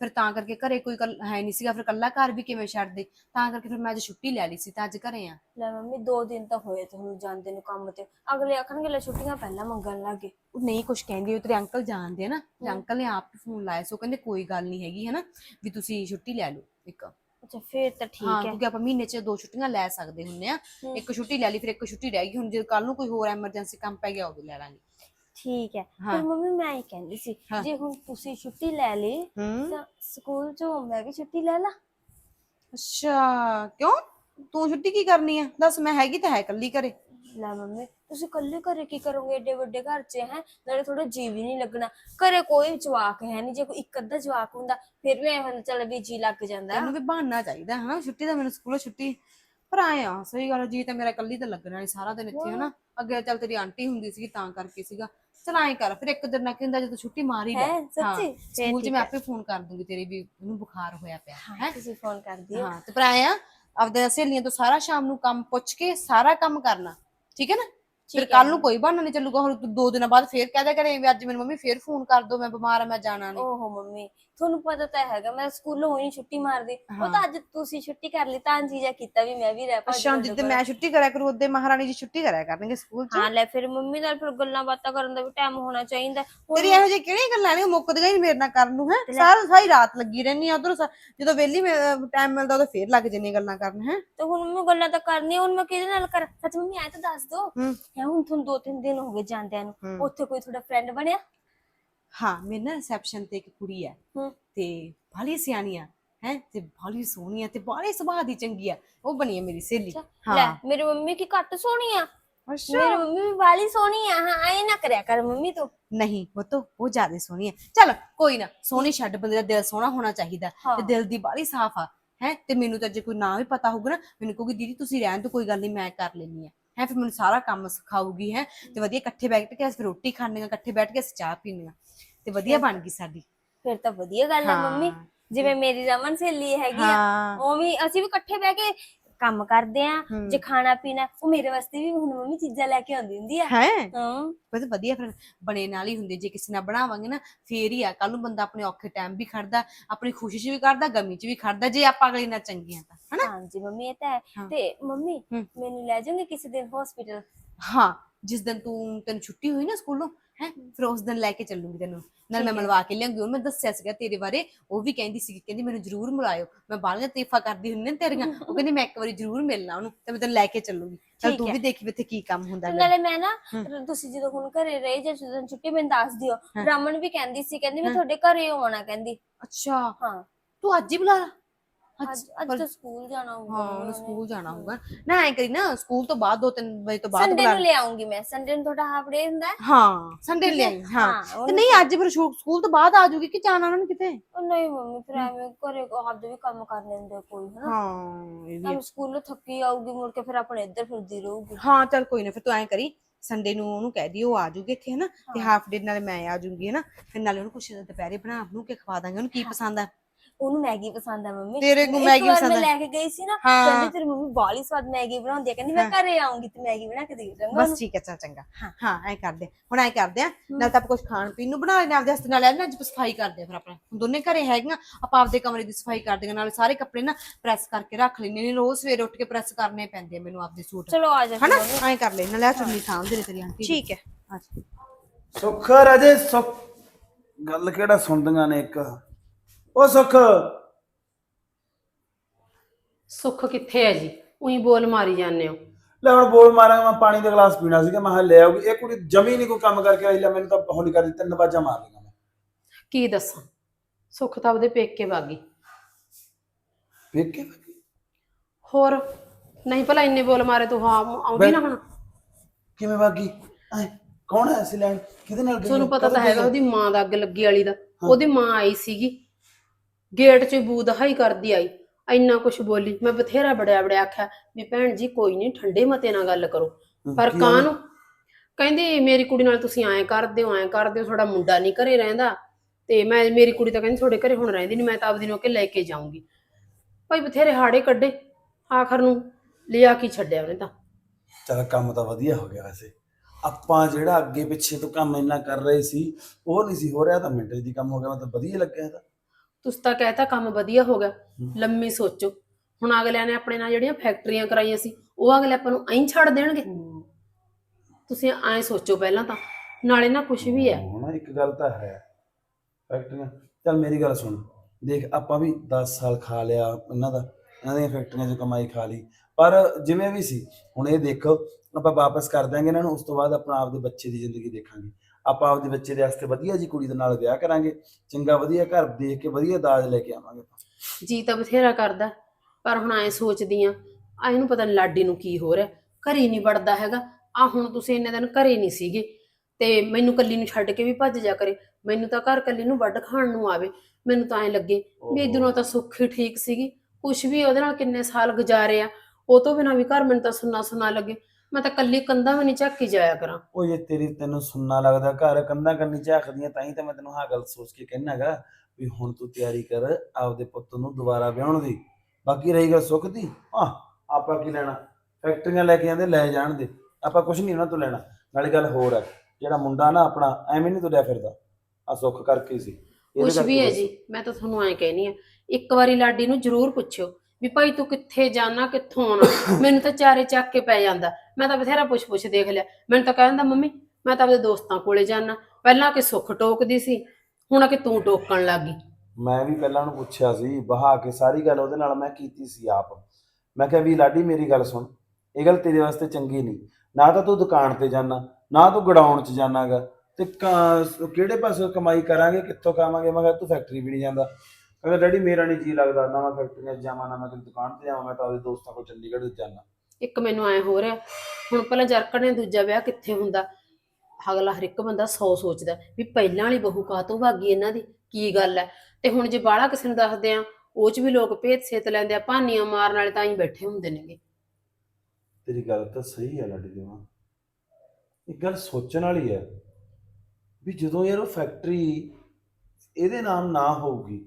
Speaker 4: ਫਿਰ ਤਾਂ ਕਰਕੇ ਘਰੇ ਕੋਈ ਕੱਲ- ਹੈ ਨਹੀਂ ਸੀਗਾ ਫਿਰ ਕੱਲਾ ਘਰ ਵੀ ਕਿਵੇਂ ਛੱਡ ਦੇ ਤਾਂ ਕਰਕੇ ਫਿਰ ਮੈਂ ਅੱਜ ਛੁੱਟੀ ਲੈ ਲਈ ਸੀ ਤਾਂ ਅੱਜ ਘਰੇ ਆ।
Speaker 3: ਲੈ ਮੰਮੀ ਦੋ ਦਿਨ ਤਾਂ ਹੋਏ ਤੁਹਾਨੂੰ ਜਾਂਦੇ ਨੂੰ ਕੰਮ ਤੇ। ਅਗਲੇ ਆਖਣਗੇ ਲੈ ਛੁੱਟੀਆਂ ਪਹਿਲਾਂ ਮੰਗਣ ਲੱਗੇ।
Speaker 4: ਉਹ ਨਹੀਂ ਕੁਝ ਕਹਿੰਦੀ ਉਹ ਤੇਰੇ ਅੰਕਲ ਜਾਣਦੇ ਆ ਨਾ। ਤੇ ਅੰਕਲ ਨੇ ਆਪ ਫੋਨ ਲਾਇਆ ਸੋ ਕਹਿੰਦੇ ਕੋਈ ਗੱਲ ਨਹੀਂ ਹੈਗੀ ਹੈ ਨਾ ਵੀ ਤੁਸੀਂ ਛੁੱਟੀ ਲੈ ਲਓ ਇੱਕ।
Speaker 3: ਅੱਛਾ ਫੇਰ ਤਾਂ
Speaker 4: ਹਾਂ
Speaker 3: ਠੀਕ ਹੈ
Speaker 4: ਕਿਉਂਕਿ ਆਪਾਂ ਮਹੀਨੇ 'ਚ ਦੋ ਛੁੱਟੀਆਂ ਲੈ ਸਕਦੇ ਹੁੰਨੇ ਆ। ਇੱਕ ਛੁੱਟੀ ਲੈ ਲਈ ਫਿਰ ਇੱਕ ਛੁੱਟੀ ਰਹਿ ਗਈ ਹੁਣ ਜੇ ਕੱਲ ਨੂੰ ਕੋਈ ਹੋਰ ਐਮਰਜੈਂਸੀ ਕੰਮ ਪੈ ਗਿਆ ਉਹ ਵੀ ਲੈ ਲਾਂਗੇ।
Speaker 3: ਠੀਕ ਹੈ। ਪਰ ਮੰਮੀ ਮੈਂ ਇਹ ਕਹਿੰਦੀ ਸੀ
Speaker 4: ਹਾਂ।
Speaker 3: ਜੇ ਹੁਣ ਤੁਸੀਂ ਛੁੱਟੀ ਲੈ ਲਈ
Speaker 4: ਹੂੰ।
Speaker 3: ਤਾਂ ਸਕੂਲ ਚੋਂ ਮੈਂ ਵੀ ਛੁੱਟੀ ਲੈ ਲਾ।
Speaker 4: ਅੱਛਾ ਕਿਉਂ? ਤੂੰ ਛੁੱਟੀ ਕੀ ਕਰਨੀ ਆ? ਦੱਸ ਮੈਂ ਹੈਗੀ ਤਾਂ ਹੈ ਇਕੱਲੀ ਘਰੇ।
Speaker 3: ਲੈ ਮੰਮੀ ਤੁਸੀਂ ਇਕੱਲੇ ਘਰੇ ਕੀ ਕਰੋਗੇ? ਏਡੇ ਵੱਡੇ ਘਰ 'ਚ ਹੈ ਨਾਲੇ ਥੋੜਾ ਜੀ ਵੀ ਨਹੀਂ ਲੱਗਣਾ। ਘਰੇ ਕੋਈ ਜਵਾਕ ਹੈ ਨਹੀਂ ਜੇ ਕੋਈ ਇੱਕ ਅੱਧਾ ਜਵਾਕ ਹੁੰਦਾ ਫਿਰ ਵੀ ਐ ਹੁੰਦਾ ਚੱਲ ਵੀ ਜੀ ਲੱਗ ਜਾਂਦਾ।
Speaker 4: ਤੈਨੂੰ ਵੀ ਬਹਾਨਾ ਚਾਹੀਦਾ ਹਨਾ? ਛੁੱਟੀ ਦਾ ਮੈਨੂੰ ਸਕੂਲੋਂ ਛੁੱਟੀ ਪਰ ਆਏ ਆ ਸਹੀ ਗੱਲ ਆ, ਜੀ ਤਾਂ ਮੇਰਾ ਇਕੱਲੀ ਤਾਂ ਲੱਗਣਾ ਨਹੀਂ ਸਾਰਾ ਦਿਨ ਇੱਥੇ ਹਨਾ ਅੱਗੇ ਚੱਲ ਤੇਰੀ ਆਂਟੀ ਹੁੰਦੀ ਸੀਗੀ ਤਾਂ ਕਰਕੇ ਸੀਗਾ। ਚਲ ਐਂ ਕਰ ਫਿਰ ਇੱਕ ਦਿਨ ਨਾ ਕਹਿੰਦਾ ਜਦੋਂ ਛੁੱਟੀ ਮਾਰੀ ਲੈ
Speaker 3: ਹੈਂ, ਸੱਚੀ? ਫੇਰ
Speaker 4: ਸਕੂਲ 'ਚ ਮੈਂ। ਆਪੇ ਫੋਨ ਕਰ ਦੂੰਗੀ ਤੇਰੀ ਵੀ ਉਹਨੂੰ ਬੁਖਾਰ ਹੋਇਆ ਪਿਆ। ਹੈ
Speaker 3: ਤੁਸੀਂ ਫੋਨ ਕਰ ਦਿਓ।
Speaker 4: ਹਾਂ ਤੇ ਪਰ ਆਏ ਆ ਆਪਦੇ ਸਹੇਲੀਆਂ ਤੋਂ ਸਾਰਾ ਸ਼ਾਮ ਨੂੰ ਕੰਮ ਪੁੱਛ ਕੇ ਸਾਰਾ ਕੰਮ ਕਰਨਾ। ਠੀਕ ਹੈ ਨਾ? ਫਿਰ ਕੱਲ ਨੂੰ ਕੋਈ ਬਹਾਨਾ ਨਹੀਂ ਚੱਲੂਗਾ ਹੁਣ ਤੂੰ ਦੋ ਦਿਨਾਂ ਬਾਅਦ ਫੇਰ ਕਹਿ ਦਿਆ ਕਰੇ ਵੀ ਅੱਜ ਮੈਨੂੰ ਮੰਮੀ ਫੇਰ ਫੋਨ ਕਰ ਦੋ ਮੈਂ ਬਿਮਾਰ ਆ ਮੈਂ ਜਾਣਾ ਨਹੀਂ
Speaker 3: ਓਹੋ ਮੰਮੀ ਤੁਹਾਨੂੰ ਪਤਾ ਤਾਂ ਹੈਗਾ ਮੈਂ ਸਕੂਲੋਂ ਹੋਈ ਛੁੱਟੀ ਮਾਰਦੀ। ਉਹ। ਤਾਂ ਅੱਜ ਤੁਸੀਂ ਛੁੱਟੀ ਕਰ ਲਈ ਤਾਂ ਜੀਜਾ ਕੀਤਾ ਵੀ ਮੈਂ ਵੀ ਰਹਿ ਪਾ
Speaker 4: ਅੱਛਾ ਜਿੱਦ ਮੈਂ ਛੁੱਟੀ ਕਰਿਆ ਕਰੂ ਉਹਦੇ ਮਹਾਰਾਣੀ ਜੀ ਛੁੱਟੀ ਕਰਿਆ ਕਰਨਗੇ ਸਕੂਲ 'ਚ।
Speaker 3: ਹਾਂ ਲੈ ਫਿਰ ਮੰਮੀ ਨਾਲ ਫਿਰ ਗੱਲਾਂ ਬਾਤਾਂ ਕਰਨ ਦਾ ਵੀ ਟਾਈਮ ਹੋਣਾ ਚਾਹੀਦਾ।
Speaker 4: ਤੇਰੀ ਇਹੋ ਜਿਹੀ ਕਿਹੜੀਆਂ ਗੱਲਾਂ ਨੇ ਉਹ ਮੁੱਕਦੀਆਂ ਹੀ ਮੇਰੇ ਨਾਲ ਕਰਨ ਨੂੰ ਹੈ? ਸਾਰਾ ਸਾਰੀ ਰਾਤ ਲੱਗੀ ਰਹਿੰਦੀ ਆ ਉਧਰ ਜਦੋਂ ਵਿਹਲੀ ਟਾਈਮ ਮਿਲਦਾ ਉਦੋਂ ਫੇਰ ਲੱਗ ਜੰਨੀ ਗੱਲਾਂ ਕਰਨ ਹੈ?
Speaker 3: ਤੇ ਹੁਣ ਮੈਂ ਗੱਲਾਂ ਤਾਂ ਕਰਨੀ ਹੁਣ ਮੈਂ ਕਿਹਦੇ ਨਾਲ ਕਰ? ਸੱਚ ਮੰਮੀ ਆਏ ਤਾਂ ਦੱਸ ਦੋ। ਹੁਣ ਤੁਹਾਨੂੰ ਦੋ ਤਿੰਨ ਦਿਨ ਹੋ ਗਏ ਜਾਂਦਿਆਂ ਨੂੰ। ਉੱਥੇ ਕੋਈ ਤੁਹਾਡਾ ਫਰੈਂਡ ਬਣਿਆ?
Speaker 4: ਹਾਂ ਮੇਰੇ ਨਾ ਰਿਸੈਪਸ਼ਨ ਤੇ ਇੱਕ ਕੁੜੀ ਹੈ
Speaker 3: ਹੂੰ।
Speaker 4: ਤੇ ਬਾਲੀ ਸਿਆਣੀ ਆ ਹੈ ਤੇ ਬਾਲੀ ਸੋਹਣੀ ਆ ਤੇ ਬਾਲੀ ਸੁਭਾਅ ਦੀ ਚੰਗੀ ਆ। ਉਹ ਬਣੀ ਹੈ ਮੇਰੀ ਸਹੇਲੀ।
Speaker 3: ਲੈ ਮੇਰੀ ਮੰਮੀ ਕੀ ਘੱਟ ਸੋਹਣੀ ਆ?
Speaker 4: ਅੱਛਾ।
Speaker 3: ਮੇਰੀ ਮੰਮੀ ਵੀ ਵਾਲੀ ਸੋਹਣੀ ਆ ਹਾਂ ਐ ਨਾ ਕਰਿਆ ਕਰ ਮੰਮੀ ਤੂੰ।
Speaker 4: ਨਹੀਂ ਉਹ ਤਾਂ ਉਹ ਜ਼ਿਆਦਾ ਸੋਹਣੀ ਹੈ ਚੱਲ ਕੋਈ ਨਾ ਸੋਹਣੀ ਛੱਡ ਬੰਦੇ ਦਾ ਦਿਲ ਸੋਹਣਾ ਹੋਣਾ ਚਾਹੀਦਾ
Speaker 3: ਹਾਂ।
Speaker 4: ਤੇ ਦਿਲ ਦੀ ਬਾਲੀ ਸਾਫ਼ ਆ ਹੈ ਤੇ ਮੈਨੂੰ ਤਾਂ ਜੇ ਕੋਈ ਨਾ ਵੀ ਪਤਾ ਹੋਊਗਾ ਨਾ ਮੈਨੂੰ ਕਹੂਗੀ ਦੀਦੀ ਤੁਸੀਂ ਰਹਿਣ ਤੋਂ ਕੋਈ ਗੱਲ ਨਹੀਂ ਮੈਂ ਕਰ ਲੈਣੀ ਆ। ਹੈ ਫਿਰ ਮੈਨੂੰ ਸਾਰਾ ਕੰਮ ਸਿਖਾਊਗੀ ਹੈ। ਤੇ ਵਧੀਆ ਇਕੱਠੇ ਬੈਠ ਕੇ ਅਸੀਂ ਰੋਟੀ ਖਾਣੀਆਂ ਇਕੱਠੇ ਬੈਠ ਕੇ ਅਸੀਂ ਚਾਹ ਪੀਣੀਆਂ ਤੇ ਵਧੀਆ ਬਣ ਗਈ ਸਾਡੀ।
Speaker 3: ਫਿਰ ਤਾਂ ਵਧੀਆ ਗੱਲ ਆ ਮੰਮੀ।
Speaker 4: ਹਾਂ।
Speaker 3: ਜਿਵੇਂ ਮੇਰੀ ਰਮਨ ਸਹੇਲੀ ਹੈਗੀ ਆ
Speaker 4: ਹਾਂ।
Speaker 3: ਉਹ ਵੀ ਅਸੀਂ ਵੀ ਇਕੱਠੇ ਬਹਿ ਕੇ ਕੰਮ ਕਰਦੇ ਆ। ਜੇ ਖਾਣਾ ਪੀਣਾ ਉਹ ਮੇਰੇ ਵਾਸਤੇ ਵੀ ਹੁਣ ਮੰਮੀ ਚੀਜ਼ਾਂ ਲੈ ਕੇ ਆਉਂਦੀ ਹੁੰਦੀ ਆ
Speaker 4: ਹੈ
Speaker 3: ਹਾਂ
Speaker 4: ਬਸ ਵਧੀਆ ਫਿਰ ਬਣੇ ਨਾਲ ਹੀ ਹੁੰਦੇ ਜੇ ਕਿਸੇ ਨਾਲ ਬਣਾਵਾਂਗੇ ਨਾ ਫੇਰ ਹੀ ਆ ਕੱਲ ਨੂੰ ਬੰਦਾ ਆਪਣੇ ਔਖੇ ਟਾਈਮ ਵੀ ਖੜਦਾ ਆਪਣੀ ਖੁਸ਼ੀ 'ਚ ਵੀ ਕਰਦਾ ਗਮੀ 'ਚ ਵੀ ਖੜਦਾ ਜੇ ਆਪਾਂ ਅਗਲੇ ਨਾਲ ਚੰਗੇ ਆ ਤਾਂ ਹਨਾ
Speaker 3: ਹਾਂਜੀ ਮੰਮੀ ਇਹ ਤਾਂ ਹੈ
Speaker 4: ਹਾਂ।
Speaker 3: ਤੇ ਮੰਮੀ। ਮੈਨੂੰ ਲੈ ਜਾਓਗੇ ਕਿਸੇ ਦਿਨ ਹਸਪੀਟਲ
Speaker 4: ਹਾਂ ਜਿਸ ਦਿਨ ਤੂੰ ਤੈਨੂੰ ਛੁੱਟੀ ਹੋਈ ਨਾ ਸਕੂਲੋਂ ਹੈ? ਫਿਰ ਉਸ ਦਿਨ ਲੈ ਕੇ ਚੱਲੂਗੀ ਤੈਨੂੰ। ਨਾਲ ਮੈਂ
Speaker 3: ਹੈ।
Speaker 4: ਮਿਲਵਾ ਕੇ ਲਿਆਂਗੀ ਉਹਨੂੰ ਮੈਂ ਦੱਸਿਆ ਸੀਗਾ ਤੇਰੇ ਬਾਰੇ। ਉਹ ਵੀ ਕਹਿੰਦੀ ਸੀ ਕਹਿੰਦੀ ਮੈਨੂੰ ਜ਼ਰੂਰ ਮਿਲਾਇਓ। ਮੈਂ ਬਾਹਲੀਆਂ ਤਾਰੀਫਾਂ ਕਰਦੀ ਹੁੰਦੀ ਨਾ ਤੇਰੀਆਂ। ਉਹ ਕਹਿੰਦੀ ਮੈਂ ਇੱਕ ਵਾਰੀ ਜ਼ਰੂਰ ਮਿਲਣਾ ਉਹਨੂੰ ਤੇ ਮੈਂ ਤੈਨੂੰ ਲੈ ਕੇ ਚੱਲੂਗੀ। ਚਲ ਤੂੰ
Speaker 3: ਹੈ।
Speaker 4: ਵੀ ਦੇਖੀ ਵੀ ਇੱਥੇ ਕੀ ਕੰਮ ਹੁੰਦਾ ਮੇਰਾ।
Speaker 3: ਨਾਲੇ ਮੈਂ ਨਾ ਤੁਸੀਂ ਜਦੋਂ ਹੁਣ ਘਰੇ ਰਹੇ ਜਾਂ ਜਦੋਂ ਛੁੱਟੀ ਮੈਨੂੰ ਦੱਸ ਦਿਓ। ਰਮਨ ਵੀ ਕਹਿੰਦੀ ਸੀ ਕਹਿੰਦੀ ਮੈਂ ਤੁਹਾਡੇ ਘਰੇ ਆਉਣਾ ਕਹਿੰਦੀ।
Speaker 4: ਅੱਛਾ।
Speaker 3: ਹਾਂ।
Speaker 4: ਤੂੰ ਅੱਜ ਹੀ ਬੁਲਾ ਲਾ।
Speaker 3: ਅੱਜ ਅੱਜ ਤਾਂ ਸਕੂਲ ਜਾਣਾ ਹੋਊਗਾ
Speaker 4: ਹਾਂ ਉਹਨੂੰ ਸਕੂਲ ਜਾਣਾ ਹੋਊਗਾ। ਨਾ ਐ ਕਰੀ ਨਾ ਸਕੂਲ ਤੋਂ ਬਾਅਦ ਦੋ ਤਿੰਨ ਵਜੇ ਤੋਂ ਬਾਅਦ
Speaker 3: ਸੰਡੇ ਨੂੰ ਲੈ ਆਉਂਗੀ ਮੈਂ। ਸੰਡੇ ਨੂੰ ਤੁਹਾਡਾ ਹਾਫ ਡੇ ਹੁੰਦਾ ਹੈ।
Speaker 4: ਸੰਡੇ ਲੈ ਆਈ ਹਾਂ। ਤੇ ਨਹੀਂ ਅੱਜ ਫਿਰ ਸਕੂਲ ਤੋਂ ਬਾਅਦ ਆ ਜਾਊਗੀ ਕਿ ਜਾਣਾ ਉਹਨਾਂ ਨੇ ਕਿਤੇ?
Speaker 3: ਉਹ ਨਹੀਂ ਮੰਮੀ ਫਿਰ ਐਵੇਂ ਘਰੇ ਆਪਦੇ ਵੀ ਕੰਮ ਕਰ ਲੈਂਦੇ ਕੋਈ ਹਨਾ?
Speaker 4: ਹਾਂ ਇਹ ਵੀ
Speaker 3: ਸਕੂਲੋਂ ਥੱਕੀ ਆਊਗੀ ਮੁੜ ਕੇ ਫਿਰ ਆਪਣੇ ਇੱਧਰ ਫਿਰਦੀ ਰਹੂਗੀ।
Speaker 4: ਹਾਂ ਚੱਲ ਕੋਈ ਨਾ ਫਿਰ ਤੂੰ ਐਂ ਕਰੀ ਸੰਡੇ ਨੂੰ ਉਹਨੂੰ ਕਹਿ ਦੀ ਉਹ ਆ ਜਾਊਗੀ ਇੱਥੇ ਹਨਾ? ਤੇ ਹਾਫ ਡੇ ਨਾਲੇ ਮੈਂ ਆ ਜਾਊਂਗੀ ਹਨਾ? ਫਿਰ ਨਾਲੇ ਉਹਨੂੰ ਕੁਛ ਦੁਪਹਿਰੇ ਬਣਾ ਬਣੂ ਕੇ ਖਵਾ ਦਾਂਗੇ ਉਹਨੂੰ ਕੀ ਪਸੰਦ ਆ?
Speaker 3: ਉਹਨੂੰ ਮੈਗੀ ਪਸੰਦ ਆ ਮੰਮੀ।
Speaker 4: ਤੇਰੇ ਨੂੰ
Speaker 3: ਇੱਕ
Speaker 4: ਮੈਗੀ
Speaker 3: ਵਾਰ
Speaker 4: ਪਸੰਦ
Speaker 3: ਮੈਂ
Speaker 4: ਆ?
Speaker 3: ਲੈ ਕੇ ਗਈ ਸੀ ਨਾ
Speaker 4: ਹਾਂ।
Speaker 3: ਕਹਿੰਦੀ ਤੇਰੀ ਮੰਮੀ ਬਾਲੀ ਸਵਾਦ ਮੈਗੀ ਬਣਾਉਂਦੀ ਆ। ਕਹਿੰਦੀ ਮੈਂ ਘਰੇ ਆਉਂਗੀ ਤੇ ਮੈਗੀ ਬਣਾ ਕੇ ਦੇ ਦਾਂਗਾ
Speaker 4: ਬਸ ਠੀਕ ਹੈ ਚੱਲ ਚੰਗਾ। ਹਾਂ। ਐਂ ਕਰਦੇ ਹੁਣ ਐਂ ਕਰਦੇ ਆ ਨਾਲ ਤਾਂ ਆਪਾਂ ਕੁਝ ਖਾਣ ਪੀਣ ਨੂੰ ਬਣਾ ਲੈਣਾ ਆਪਦੇ ਹੱਥ ਨਾਲ ਨਾ ਅੱਜ ਸਫ਼ਾਈ ਕਰਦੇ ਆ ਫਿਰ ਆਪਣੇ। ਹੁਣ ਦੋਨੇ ਘਰੇ ਹੈਗੀਆਂ ਆਪਾਂ ਆਪਦੇ ਕਮਰੇ ਦੀ ਸਫ਼ਾਈ ਕਰਦੇ ਆ ਨਾਲੇ ਸਾਰੇ ਕੱਪੜੇ ਨਾ ਪ੍ਰੈਸ ਕਰਕੇ ਰੱਖ ਲੈਣੇ ਨੇ। ਰੋਜ਼ ਸਵੇਰੇ ਉੱਠ ਕੇ ਪ੍ਰੈਸ ਕਰਨੇ ਪੈਂਦੇ ਆ ਮੈਨੂੰ ਆਪਦੇ ਸੂਟ।
Speaker 3: ਚਲੋ ਆ ਜਾ ਫਿਰ
Speaker 4: ਹਨਾ?
Speaker 3: ਮੰਮੀ।
Speaker 4: ਐਂ ਕਰ ਲੈ ਨਾਲੇ ਆ ਚੁੰਨੀ ਸਾਂਭਦੇ ਨੇ ਤੇਰੀ ਆਂਟੀ
Speaker 3: ਠੀਕ ਹੈ।
Speaker 4: ਅੱਛਾ
Speaker 5: ਸੁੱਖ ਰਾਜੇ ਸੁੱਖ। ਗੱਲ ਕਿਹੜਾ ਸੁਣਦੀਆਂ ਨੇ ਇੱਕ? ਉਹ ਸੁੱਖ।
Speaker 6: ਸੁੱਖ ਕਿੱਥੇ ਹੈ ਜੀ? ਉਹੀ ਬੋਲ ਮਾਰੀ ਜਾਂਦੇ ਹੋ।
Speaker 5: ਲੈ ਹੁਣ ਬੋਲ ਮਾਰਾਂਗਾ ਮੈਂ ਪਾਣੀ ਦਾ ਗਲਾਸ ਪੀਣਾ ਸੀਗਾ ਮੈਂ ਕਿਹਾ ਲੈ ਆਉਗੀ ਇਹ ਕੁੜੀ ਜਮੀ ਨਹੀਂ ਕੋਈ ਕੰਮ ਕਰਕੇ ਆਈ ਲੈ ਮੈਨੂੰ ਤਾਂ ਹੌਲੀ ਕਰ ਦਿੱਤੀ ਤਿੰਨ ਵਾਜਾਂ ਮਾਰ ਲਈਆਂ ਮੈਂ।
Speaker 6: ਕੀ ਦੱਸਾਂ? ਸੁੱਖ ਤਾਂ ਉਹਦੇ ਪੇਕੇ ਵਾਗੀ
Speaker 5: ਵੇਖ ਕੇ
Speaker 6: ਹੋਰ? ਨਹੀਂ ਭਲਾ ਇੰਨੇ ਬੋਲ ਮਾਰੇ ਤੂੰ ਹਾਂ ਆਉਂਦੀ ਨਾ ਹੁਣ।
Speaker 5: ਕਿਵੇਂ ਬਾਕੀ ਐ ਕੌਣ ਹੈ ਸੀ ਲੈਣ? ਕਿਹਦੇ ਨਾਲ ਗਈ?
Speaker 6: ਤੁਹਾਨੂੰ
Speaker 5: ਹੈ?
Speaker 6: ਪਤਾ ਤਾਂ ਹੈਗਾ
Speaker 5: ਹੈ?
Speaker 6: ਉਹਦੀ ਮਾਂ ਦਾ ਅੱਗ ਲੱਗੀ ਵਾਲੀ ਦਾ। ਉਹਦੀ ਮਾਂ ਆਈ ਸੀਗੀ। ਗੇਟ 'ਚ ਬੂ ਦਹਾਈ ਕਰਦੀ ਆਈ। ਇੰਨਾ ਕੁਝ ਬੋਲੀ ਮੈਂ ਬਥੇਰਾ ਬੜਿਆ ਬੜਿਆ ਆਖਿਆ ਵੀ ਭੈਣ ਜੀ ਕੋਈ ਨਹੀਂ ਠੰਡੇ ਮਤੇ ਨਾਲ ਗੱਲ ਕਰੋ। ਪਰ
Speaker 5: ਕੀ
Speaker 6: ਕਾਂ
Speaker 5: ਆਂਹਦੀ?
Speaker 6: ਨੂੰ ਕਹਿੰਦੀ ਮੇਰੀ ਕੁੜੀ ਨਾਲ ਤੁਸੀਂ ਐਂ ਕਰਦੇ ਹੋ ਐਂ ਕਰਦੇ ਹੋ ਤੁਹਾਡਾ ਮੁੰਡਾ ਨਹੀਂ ਘਰੇ ਰਹਿੰਦਾ। ਤੇ ਮੈਂ ਮੇਰੀ ਕੁੜੀ ਤਾਂ ਕਹਿੰਦੀ ਤੁਹਾਡੇ ਘਰੇ ਹੁਣ ਰਹਿੰਦੀ ਨਹੀਂ ਮੈਂ ਤਾਂ ਆਪਦੀ ਨੂੰ ਕੇ ਲੈ ਕੇ ਜਾਊਂਗੀ। ਭਾਈ ਬਥੇਰੇ ਹਾੜੇ ਕੱਢੇ ਆਖਰ ਨੂੰ ਲਿਆ ਕੀ ਛੱਡਿਆ ਉਹਨੇ ਤਾਂ।
Speaker 5: ਚੱਲ ਕੰਮ ਤਾਂ ਵਧੀਆ ਹੋ ਗਿਆ ਵੈਸੇ। ਆਪਾਂ ਜਿਹੜਾ ਅੱਗੇ ਪਿੱਛੇ ਤੋਂ ਕੰਮ ਇੰਨਾ ਕਰ ਰਹੇ ਸੀ ਉਹ ਨਹੀਂ ਸੀ ਹੋ ਰਿਹਾ ਤਾਂ ਮਿੰਟ ਦੀ ਕੰਮ ਹੋ ਗਿਆ ਮਤਲਬ ਵਧੀਆ ਲੱਗਿਆ ਤਾਂ
Speaker 6: ਤੁਸੀਂ ਤਾਂ ਕਹਿਤਾ ਕੰਮ ਵਧੀਆ ਹੋ ਗਿਆ ਲੰਮੀ ਸੋਚੋ। ਹੁਣ ਅਗਲਿਆਂ ਨੇ ਆਪਣੇ ਨਾਲ ਜਿਹੜੀਆਂ ਫੈਕਟਰੀਆਂ ਕਰਾਈਆਂ ਸੀ ਉਹ ਅਗਲੇ ਆਪਾਂ ਨੂੰ ਐਂ ਛੱਡ ਦੇਣਗੇ। ਤੁਸੀਂ ਐਂ ਸੋਚੋ ਪਹਿਲਾਂ ਤਾਂ ਨਾਲੇ ਨਾ ਕੁਝ ਵੀ ਹੈ।
Speaker 5: ਹੁਣ ਇੱਕ ਗੱਲ ਤਾਂ ਹੈ ਫੈਕਟਰੀਆਂ ਚੱਲ ਮੇਰੀ ਗੱਲ ਸੁਣ। ਦੇਖ ਆਪਾਂ ਵੀ 10 ਸਾਲ ਖਾ ਲਿਆ ਇਹਨਾਂ ਦਾ ਇਹਨਾਂ ਦੀਆਂ ਫੈਕਟਰੀਆਂ 'ਚ ਕਮਾਈ ਖਾ ਲਈ। ਪਰ ਜਿਵੇਂ ਵੀ ਸੀ ਹੁਣ ਇਹ ਦੇਖੋ ਆਪਾਂ ਵਾਪਸ ਕਰ ਦਾਂਗੇ ਇਹਨਾਂ ਨੂੰ ਉਸ ਤੋਂ ਬਾਅਦ ਆਪਣਾ ਆਪਦੇ ਬੱਚੇ ਦੀ ਜ਼ਿੰਦਗੀ ਦੇਖਾਂਗੇ। ਆਪਾਂ ਆਪਦੇ ਬੱਚੇ ਦੇ ਵਾਸਤੇ ਵਧੀਆ ਜੀ ਕੁੜੀ ਦੇ ਨਾਲ ਵਿਆਹ ਕਰਾਂਗੇ ਚੰਗਾ ਵਧੀਆ ਘਰ ਦੇਖ ਕੇ ਵਧੀਆ ਦਾਜ ਲੈ ਕੇ ਆਵਾਂਗੇ।
Speaker 6: ਜੀ ਤਾਂ ਬਥੇਰਾ ਕਰਦਾ ਪਰ ਹੁਣ ਐਂ ਸੋਚਦੀ ਆ ਆ ਇਹਨੂੰ ਪਤਾ ਨੀ ਲਾਡੀ ਨੂੰ ਕੀ ਹੋ ਰਿਹਾ ਘਰੇ ਨਹੀਂ ਵੜਦਾ ਹੈਗਾ ਆ ਹੁਣ ਤੁਸੀਂ ਇੰਨੇ ਦਿਨ ਘਰੇ ਨਹੀਂ ਸੀਗੇ ਤੇ ਮੈਨੂੰ ਕੱਲੀ ਨੂੰ ਛੱਡ ਕੇ ਵੀ ਭੱਜ ਜਾ ਕਰੇ ਮੈਨੂੰ ਤਾਂ ਘਰ ਕੱਲੀ ਨੂੰ ਵੱਢ ਖਾਣ ਨੂੰ ਆਵੇ ਮੈਨੂੰ ਤਾਂ ਐਂ ਲੱਗੇ ਵੀ ਇਧਰੋਂ ਤਾਂ ਸੁੱਖ ਹੀ ਠੀਕ ਸੀਗੀ ਕੁਛ ਵੀ ਉਹਦੇ ਨਾਲ ਕਿੰਨੇ ਸਾਲ ਗੁਜ਼ਾਰੇ ਆ ਉਹ ਤੋਂ ਬਿਨਾਂ ਵੀ ਘਰ ਮੈਨੂੰ ਤਾਂ ਸੁੰਨਾ ਸੁੰਨਾ ਲੱਗੇ ਮੈਂ ਤਾਂ ਕੱਲੀ ਕੰਧਾਂ ਵੀ ਨਹੀਂ ਝਾਕੀ ਜਾਇਆ ਕਰਾਂ।
Speaker 5: ਉਹ ਜੇ ਤੇਰੀ ਤੈਨੂੰ ਸੁਣਨਾ ਲੱਗਦਾ ਘਰ ਕੰਧਾਂ ਕੰਨੀ ਝਾਕਦੀਆਂ ਤਾਂ ਹੀ ਤਾਂ ਮੈਂ ਤੈਨੂੰ ਆਹ ਗੱਲ ਸੋਚ ਕੇ ਕਹਿਣਾਗਾ ਵੀ ਹੁਣ ਤੂੰ ਤਿਆਰੀ ਕਰ ਆਪਦੇ ਪੁੱਤ ਨੂੰ ਦੁਬਾਰਾ ਵਿਆਹਣ ਦੀ। ਬਾਕੀ ਰਹੀ ਗੱਲ ਸੁੱਖ ਦੀ? ਆ ਆਪਾਂ ਕੀ ਲੈਣਾ? ਫੈਕਟਰੀਆਂ ਲੈ ਕੇ ਜਾਂਦੇ ਲੈ ਜਾਣ ਦੇ। ਆਪਾਂ ਕੁਝ ਨਹੀਂ ਉਹਨਾਂ ਤੋਂ ਲੈਣਾ। ਨਾਲੇ ਗੱਲ ਹੋਰ ਹੈ ਜਿਹੜਾ ਮੁੰਡਾ ਨਾ ਆਪਣਾ ਐਵੇਂ ਨਹੀਂ ਤੁਰਿਆ ਫਿਰਦਾ। ਆ ਸੁੱਖ ਕਰਕੇ ਸੀ। ਇਹਦੇ
Speaker 6: ਕੁਛ ਵੀ
Speaker 5: ਕਰਕੇ
Speaker 6: ਹੈ। ਜੀ ਮੈਂ ਤਾਂ ਤੁਹਾਨੂੰ ਐਂ ਕਹਿਨੀ ਆ ਇੱਕ ਵਾਰੀ ਲਾਡੀ ਨੂੰ ਜ਼ਰੂਰ ਪੁੱਛਿਓ ਵੀ ਭਾਈ ਤੂੰ ਕਿੱਥੇ ਜਾਣਾ ਕਿੱਥੋਂ ਆਉਣਾ? ਮੈਨੂੰ ਤਾਂ ਚਾਰੇ ਚੱਕ ਕੇ ਪੈ ਜਾਂਦਾ। ਮੈਂ ਤਾਂ ਬਥੇਰਾ ਪੁੱਛ ਪੁੱਛ ਦੇਖ ਲਿਆ। ਮੈਨੂੰ ਤਾਂ ਕਹਿੰਦਾ, ਮੰਮੀ, ਮੈਂ ਤਾਂ ਆਪਣੇ ਦੋਸਤਾਂ ਕੋਲੇ ਜਾਣਾ ਪਹਿਲਾਂ ਕਿ ਸੁੱਖ ਟੋਕਦੀ ਸੀ, ਹੁਣ ਕਿ ਤੂੰ ਟੋਕਣ ਲੱਗ ਗਈ?
Speaker 5: ਮੈਂ ਵੀ ਪਹਿਲਾਂ ਉਹਨੂੰ ਪੁੱਛਿਆ ਸੀ, ਬਹਾ ਕੇ ਸਾਰੀ ਗੱਲ ਉਹਦੇ ਨਾਲ ਮੈਂ ਕੀਤੀ ਸੀ ਆਪ। ਮੈਂ ਕਿਹਾ ਵੀ ਲਾਡੀ, ਮੇਰੀ ਗੱਲ ਸੁਣ। ਇਹ ਗੱਲ ਤੇਰੇ ਵਾਸਤੇ ਚੰਗੀ ਨਹੀਂ। ਨਾ ਤਾਂ ਤੂੰ ਦੁਕਾਨ ਤੇ ਜਾਣਾ ਨਾ ਤੂੰ ਗਡਾਉਣ 'ਚ ਜਾਣਾਗਾ ਤੇ ਕਿਹੜੇ ਪਾਸੇ ਕਮਾਈ ਕਰਾਂਗੇ, ਕਿੱਥੋਂ ਖਾਵਾਂਗੇ? ਮੈਂ ਕਿਹਾ, ਤੂੰ ਫੈਕਟਰੀ ਵੀ ਨਹੀਂ ਜਾਂਦਾ। ਕਹਿੰਦਾ ਡੈਡੀ, ਮੇਰਾ ਨਹੀਂ ਜੀ ਲੱਗਦਾ। ਨਾ ਮੈਂ ਫੈਕਟਰੀਆਂ 'ਚ ਜਾਵਾਂ, ਨਾ ਮੈਂ ਦੁਕਾਨ ਤੇ ਜਾਵਾਂ। ਮੈਂ ਤਾਂ ਆਪਣੇ ਦੋਸਤਾਂ ਕੋਲ ਚੰਡੀਗੜ੍ਹ ਜਾਣਾ
Speaker 6: ਇੱਕ ਮੈਨੂੰ ਐ ਹੋ ਰਿਹਾ, ਹੁਣ ਪਹਿਲਾਂ ਜਰਕੜ ਨੇ ਦੂਜਾ ਵਿਆਹ ਕਿੱਥੇ ਹੁੰਦਾ? ਅਗਲਾ ਹਰ ਇੱਕ ਬੰਦਾ ਸੌ ਸੋਚਦਾ ਵੀ ਪਹਿਲਾਂ ਵਾਲੀ ਬਹੂ ਕਾਹਤੋਂ ਭਾਗੀ ਇਹਨਾਂ ਦੀ? ਕੀ ਗੱਲ ਹੈ? ਤੇ ਹੁਣ ਜੇ ਬਾਹਲਾ ਕਿਸੇ ਨੂੰ ਦੱਸਦੇ ਆ, ਉਹ ਚ ਵੀ ਲੋਕ ਭੇਤ ਸੇਤ ਲੈਂਦੇ ਆ, ਭਾਨੀਆਂ ਮਾਰਨ ਵਾਲੇ ਤਾਂ ਹੀ ਬੈਠੇ ਹੁੰਦੇ ਨੇਗੇ।
Speaker 5: ਤੇਰੀ ਗੱਲ ਤਾਂ ਸਹੀ ਹੈ ਲਾਡੀ ਦੇਵਾ ਇੱਕ ਗੱਲ ਸੋਚਣ ਵਾਲੀ ਹੈ ਵੀ ਜਦੋਂ ਯਾਰ ਉਹ ਫੈਕਟਰੀ ਇਹਦੇ ਨਾਮ ਨਾ ਹੋਊਗੀ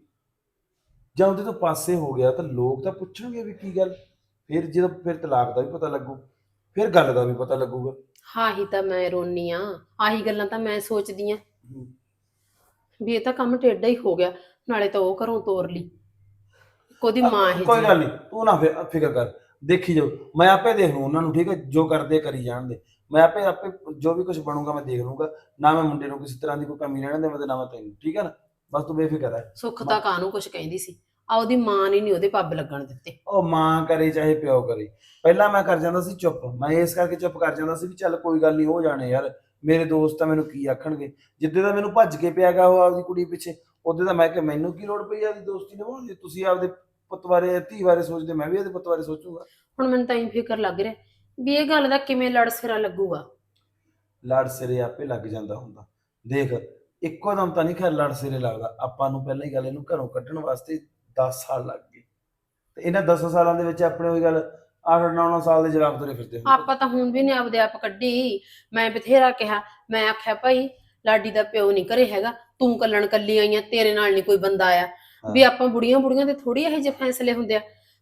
Speaker 5: ਜਾਂ ਉਹਦੇ ਤੋਂ ਪਾਸੇ ਹੋ ਗਿਆ ਤਾਂ ਲੋਕ ਤਾਂ ਪੁੱਛਣਗੇ ਵੀ ਕੀ ਗੱਲ। ਫਿਰ ਜਦੋਂ ਫਿਰ ਤਲਾਕ ਦਾ ਵੀ ਪਤਾ ਲੱਗੂ ਫਿਰ ਗੱਲ ਦਾ ਵੀ ਪਤਾ ਲੱਗੂਗਾ।
Speaker 6: ਹਾਂ ਹੀ ਤਾਂ ਮੈਂ ਰੋਨੀ ਆ ਆਹੀ ਗੱਲਾਂ ਤਾਂ ਮੈਂ ਸੋਚਦੀ ਆ। ਵੀ ਇਹ ਤਾਂ ਕੰਮ ਟੇਢਾ ਹੀ ਹੋ ਗਿਆ ਨਾਲੇ ਤਾਂ ਉਹ ਘਰੋਂ ਤੋਰ ਲਈ। ਕੋਦੀ ਮਾਂ ਹੀ
Speaker 5: ਕੋਈ ਗੱਲ ਨਹੀਂ ਤੂੰ ਨਾ ਫਿ- ਫਿਕਰ ਕਰ ਦੇਖੀ ਜਾਓ ਮੈਂ ਆਪੇ ਦੇਖ ਲੂ ਉਹਨਾਂ ਨੂੰ ਠੀਕ ਹੈ? ਜੋ ਕਰਦੇ ਕਰੀ ਜਾਣ ਦੇ ਮੈਂ ਆਪੇ ਆਪੇ ਜੋ ਵੀ ਕੁਝ ਬਣੂਗਾ ਮੈਂ ਦੇਖ ਲੂੰਗਾ ਨਾ ਮੈਂ ਮੁੰਡੇ ਨੂੰ ਕਿਸੇ ਤਰ੍ਹਾਂ ਦੀ ਕੋਈ ਕਮੀ ਰਹਿਣ ਦੇਵਾਂ ਤੇ ਨਾ ਮੈਂ ਤੈਨੂੰ ਠੀਕ ਹੈ ਨਾ? ਬਸ ਤੂੰ ਬੇਫਿਕਰ ਹੈ
Speaker 6: ਸੁੱਖ ਤਾਂ ਕਾਹਨੂੰ ਕੁਝ ਕਹਿੰਦੀ ਸੀ? ਆ ਉਹਦੀ ਮਾਂ ਨੇ ਨਹੀਂ ਉਹਦੇ ਪੱਬ ਲੱਗਣ ਦਿੱਤੇ।
Speaker 5: ਉਹ ਮਾਂ ਕਰੇ ਚਾਹੇ ਪਿਓ ਕਰੇ। ਪਹਿਲਾਂ ਮੈਂ ਕਰ ਜਾਂਦਾ ਸੀ ਚੁੱਪ। ਮੈਂ ਇਸ ਕਰਕੇ ਚੁੱਪ ਕਰ ਜਾਂਦਾ ਸੀ ਵੀ ਚੱਲ ਕੋਈ ਗੱਲ ਨਹੀਂ ਹੋ ਜਾਣੇ ਯਾਰ। ਮੇਰੇ ਦੋਸਤ ਤਾਂ ਮੈਨੂੰ ਕੀ ਆਖਣਗੇ? ਜਿੱਦੇ ਦਾ ਮੈਨੂੰ ਭੱਜ ਕੇ ਪਿਆ ਗਾ ਉਹ ਆਪਦੀ ਕੁੜੀ ਪਿੱਛੇ ਉਹਦੇ ਦਾ ਮੈਂ ਕਿ ਮੈਨੂੰ ਕੀ ਲੋੜ ਪਈ ਆਪਦੀ ਦੋਸਤੀ ਨਿਭਾਉਣ ਦੀ? ਤੁਸੀਂ ਆਪਦੇ ਪੁੱਤ ਬਾਰੇ ਧੀ ਬਾਰੇ ਸੋਚਦੇ ਮੈਂ ਵੀ ਇਹਦੇ ਪੁੱਤ ਬਾਰੇ ਸੋਚੂਗਾ।
Speaker 6: ਹੁਣ ਮੈਨੂੰ ਤਾਂ ਹੀ ਫਿਕਰ ਲੱਗ ਰਿਹਾ ਵੀ ਇਹ ਗੱਲ ਦਾ ਕਿਵੇਂ ਲੜ ਸਿਰਾ ਲੱਗੂਗਾ।
Speaker 5: ਲੜ ਸਿਰੇ ਆਪੇ ਲੱਗ ਜਾਂਦਾ ਹੁੰਦਾ। ਦੇਖ ਇੱਕੋ ਦਮ ਤਾਂ ਨਹੀਂ ਖੈਰ ਲੜ ਸਿਰੇ ਲੱਗਦਾ। ਆਪਾਂ ਨੂੰ ਪਹਿਲਾਂ ਹੀ ਗੱਲ ਇਹਨੂੰ ਘਰੋਂ ਕੱਢਣ ਵਾਸਤੇ 10 ਸਾਲ ਲੱਗ ਗਏ। ਤੇ ਇਹਨਾਂ 10 ਸਾਲਾਂ ਦੇ ਵਿੱਚ ਆਪਣੇ ਉਹੀ ਗੱਲ 8-9 ਸਾਲ ਦੇ ਜਵਾਬ ਤੁਰੇ ਫਿਰਦੇ ਹੁੰਦੇ।
Speaker 6: ਆਪਾਂ ਤਾਂ ਹੁਣ ਵੀ ਨੇ ਆਪਦੇ ਆਪ ਕੱਢੀ। ਮੈਂ ਬਥੇਰਾ ਕਿਹਾ ਮੈਂ ਆਖਿਆ ਭਾਈ ਲਾਡੀ ਦਾ ਪਿਓ ਨਹੀਂ ਘਰੇ ਹੈਗਾ। ਤੂੰ ਕੱਲਣ ਕੱਲੀ ਆਈਆਂ ਤੇਰੇ ਨਾਲ ਨਹੀਂ ਕੋਈ ਬੰਦਾ ਆਇਆ। ਵੀ ਆਪਾਂ ਬੁੜੀਆਂ ਬੁੜੀਆਂ ਦੇ ਥੋੜੀ ਇਹੋ ਜਿਹੇ ਫੈਸਲੇ ਹੁੰਦੇ ਆ।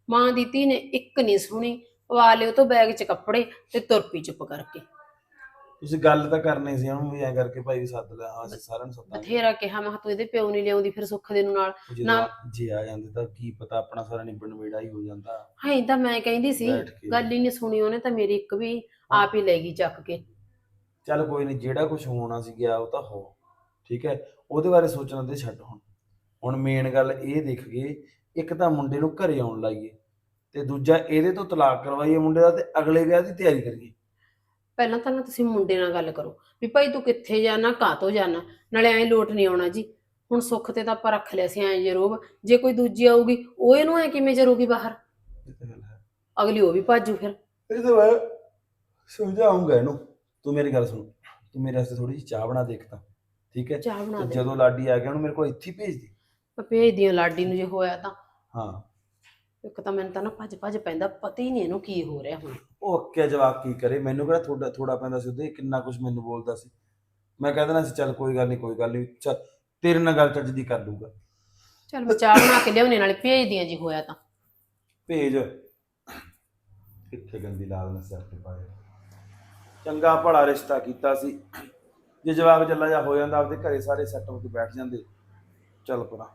Speaker 6: ਮਾਂ ਦੀ ਧੀ ਨੇ ਇੱਕ ਨਹੀਂ ਸੁਣੀ। ਪਵਾ ਲਿਓ ਤੋਂ ਬੈਗ 'ਚ ਕੱਪੜੇ ਤੇ ਤੁਰ ਪਈ ਚੁੱਪ ਕਰਕੇ।
Speaker 5: ਤੁਸੀਂ ਗੱਲ ਤਾਂ ਕਰਨੀ ਸੀ ਉਹਨੂੰ ਵੀ ਐਂ ਕਰਕੇ ਭਾਈ ਵੀ ਸੱਦ ਲਿਆ ਹਾਂ ਅਸੀਂ ਸਾਰਿਆਂ ਨੂੰ ਸੱਦਾਂਗੇ।
Speaker 6: ਬਥੇਰਾ ਕਿਹਾ ਮੈਂ ਕਿਹਾ ਤੂੰ ਇਹਦੇ ਪਿਓ ਨਹੀਂ ਲਿਆਉਂਦੀ ਫਿਰ ਸੁੱਖ ਦੇ ਨੂੰ ਨਾਲ। ਨਾ-
Speaker 5: ਜੇ ਆ ਜਾਂਦੇ ਤਾਂ ਕੀ ਪਤਾ ਆਪਣਾ ਸਾਰਾ ਨਿਬੜ ਨਵੇੜਾ ਹੀ ਹੋ ਜਾਂਦਾ।
Speaker 6: ਹਾਂ ਤਾਂ ਮੈਂ ਕਹਿੰਦੀ ਸੀ
Speaker 5: ਬੈਠ ਕੇ।
Speaker 6: ਗੱਲ ਹੀ ਨਹੀਂ ਸੁਣੀ ਉਹਨੇ ਤਾਂ ਮੇਰੀ ਇੱਕ ਵੀ ਆਪ ਹੀ ਲੈ ਗਈ ਚੱਕ ਕੇ।
Speaker 5: ਚੱਲ ਕੋਈ ਨਹੀਂ ਜਿਹੜਾ ਕੁਝ ਹੋਣਾ ਸੀ ਗਿਆ ਉਹ ਤਾਂ ਹੋ। ਠੀਕ ਹੈ ਉਹਦੇ ਬਾਰੇ ਸੋਚਣਾ ਤੇ ਛੱਡ ਹੁਣ। ਹੁਣ ਮੇਨ ਗੱਲ ਇਹ ਦੇਖ ਗਏ ਇੱਕ ਤਾਂ ਮੁੰਡੇ ਨੂੰ ਘਰੇ ਆਉਣ ਲਾਈਏ ਤੇ ਦੂਜਾ ਇਹਦੇ ਤੋਂ ਤਲਾਕ ਕਰਵਾਈਏ ਮੁੰਡੇ ਦਾ ਤੇ ਅਗਲੇ ਵਿਆਹ ਦੀ ਤਿਆਰੀ ਕਰੀਏ।
Speaker 6: ਪਹਿਲਾਂ ਤਾਂ ਨਾ ਤੁਸੀਂ ਮੁੰਡੇ ਨਾਲ ਗੱਲ ਕਰੋ ਵੀ ਭਾਈ ਤੂੰ ਕਿੱਥੇ ਜਾਣਾ ਕਾਹਤੋਂ ਜਾਣਾ? ਨਾਲੇ ਐਂ ਲੋਟ ਨਹੀਂ ਆਉਣਾ ਜੀ। ਹੁਣ ਸੁੱਖ ਤੇ ਤਾਂ ਆਪਾਂ ਰੱਖ ਲਿਆ ਸੀ ਐਂ ਜਰੂਬ ਜੇ ਕੋਈ ਦੂਜੀ ਆਊਗੀ ਉਹ ਇਹਨੂੰ ਐ ਕਿਵੇਂ ਜਰੂਗੀ ਬਾਹਰ?
Speaker 5: ਇਹ ਤਾਂ ਗੱਲ ਹੈ।
Speaker 6: ਅਗਲੀ ਉਹ ਵੀ ਭਾਜੂ ਫਿਰ।
Speaker 5: ਇਹ ਤਾਂ ਮੈਂ ਸਮਝਾਉਂਗਾ ਇਹਨੂੰ। ਤੂੰ ਮੇਰੀ ਗੱਲ ਸੁਣ। ਤੂੰ ਮੇਰੇ ਵਾਸਤੇ ਥੋੜੀ ਜਿਹੀ ਚਾਹ ਬਣਾ ਦੇਖ ਤਾਂ। ਠੀਕ ਹੈ?
Speaker 6: ਚਾਹ ਬਣਾ
Speaker 5: ਤੇ
Speaker 6: ਦੇ।
Speaker 5: ਜਦੋਂ ਲਾਡੀ ਆ ਗਿਆ ਉਹਨੂੰ ਮੇਰੇ ਕੋਲ ਇੱਥੇ ਹੀ ਭੇਜ ਦੇ।
Speaker 6: ਮੈਂ ਭੇਜਦੀ ਹਾਂ ਲਾਡੀ ਨੂੰ ਜੇ ਹੋਇਆ ਤਾਂ।
Speaker 5: ਹਾਂ।
Speaker 6: ਇੱਕ ਤਾਂ ਮੈਨੂੰ ਤਾਂ ਨਾ ਭੱਜ ਭੱਜ ਪੈਂਦਾ ਪਤਾ ਹੀ ਨਹੀਂ ਇਹਨੂੰ ਕੀ ਹੋ ਰਿਹਾ ਹੁਣ।
Speaker 5: ਉਹ ਜਵਾਕ ਕੀ ਕਰੇ? ਮੈਨੂੰ ਕਿਹੜਾ ਥੋੜਾ ਥੋੜਾ ਪੈਂਦਾ ਸੀ ਉਹਦੇ ਕਿੰਨਾ ਕੁਝ ਮੈਨੂੰ ਬੋਲਦਾ ਸੀ। ਮੈਂ ਕਹਿ ਦੇਣਾ ਸੀ ਚੱਲ ਕੋਈ ਗੱਲ ਨਹੀਂ ਕੋਈ ਗੱਲ ਨਹੀਂ ਚੱਲ ਤੇਰੇ ਨਾਲ ਗੱਲ ਚੱਜ ਦੀ ਕਰ ਲੂਗਾ।
Speaker 6: ਚੱਲ ਮੈਂ ਚਾਹ ਬਣਾ ਕੇ ਲਿਆਉਣੇ ਨਾਲੇ ਭੇਜਦੀ ਹਾਂ ਜੀ ਹੋਇਆ ਤਾਂ।
Speaker 5: ਭੇਜ। ਕਿੱਥੇ ਗੰਦੀ ਲਾਲ ਨੇ ਸਿਰ ਤੇ ਪਾਏ। ਚੰਗਾ ਭਲਾ ਰਿਸ਼ਤਾ ਕੀਤਾ ਸੀ। ਜੇ ਜਵਾਕ ਚੱਲਾ ਜਾ ਹੋ ਜਾਂਦਾ ਆਪਦੇ ਘਰੇ ਸਾਰੇ ਸੈੱਟ ਹੋ ਕੇ ਬੈਠ ਜਾਂਦੇ। ਚੱਲ ਪਰਾਂ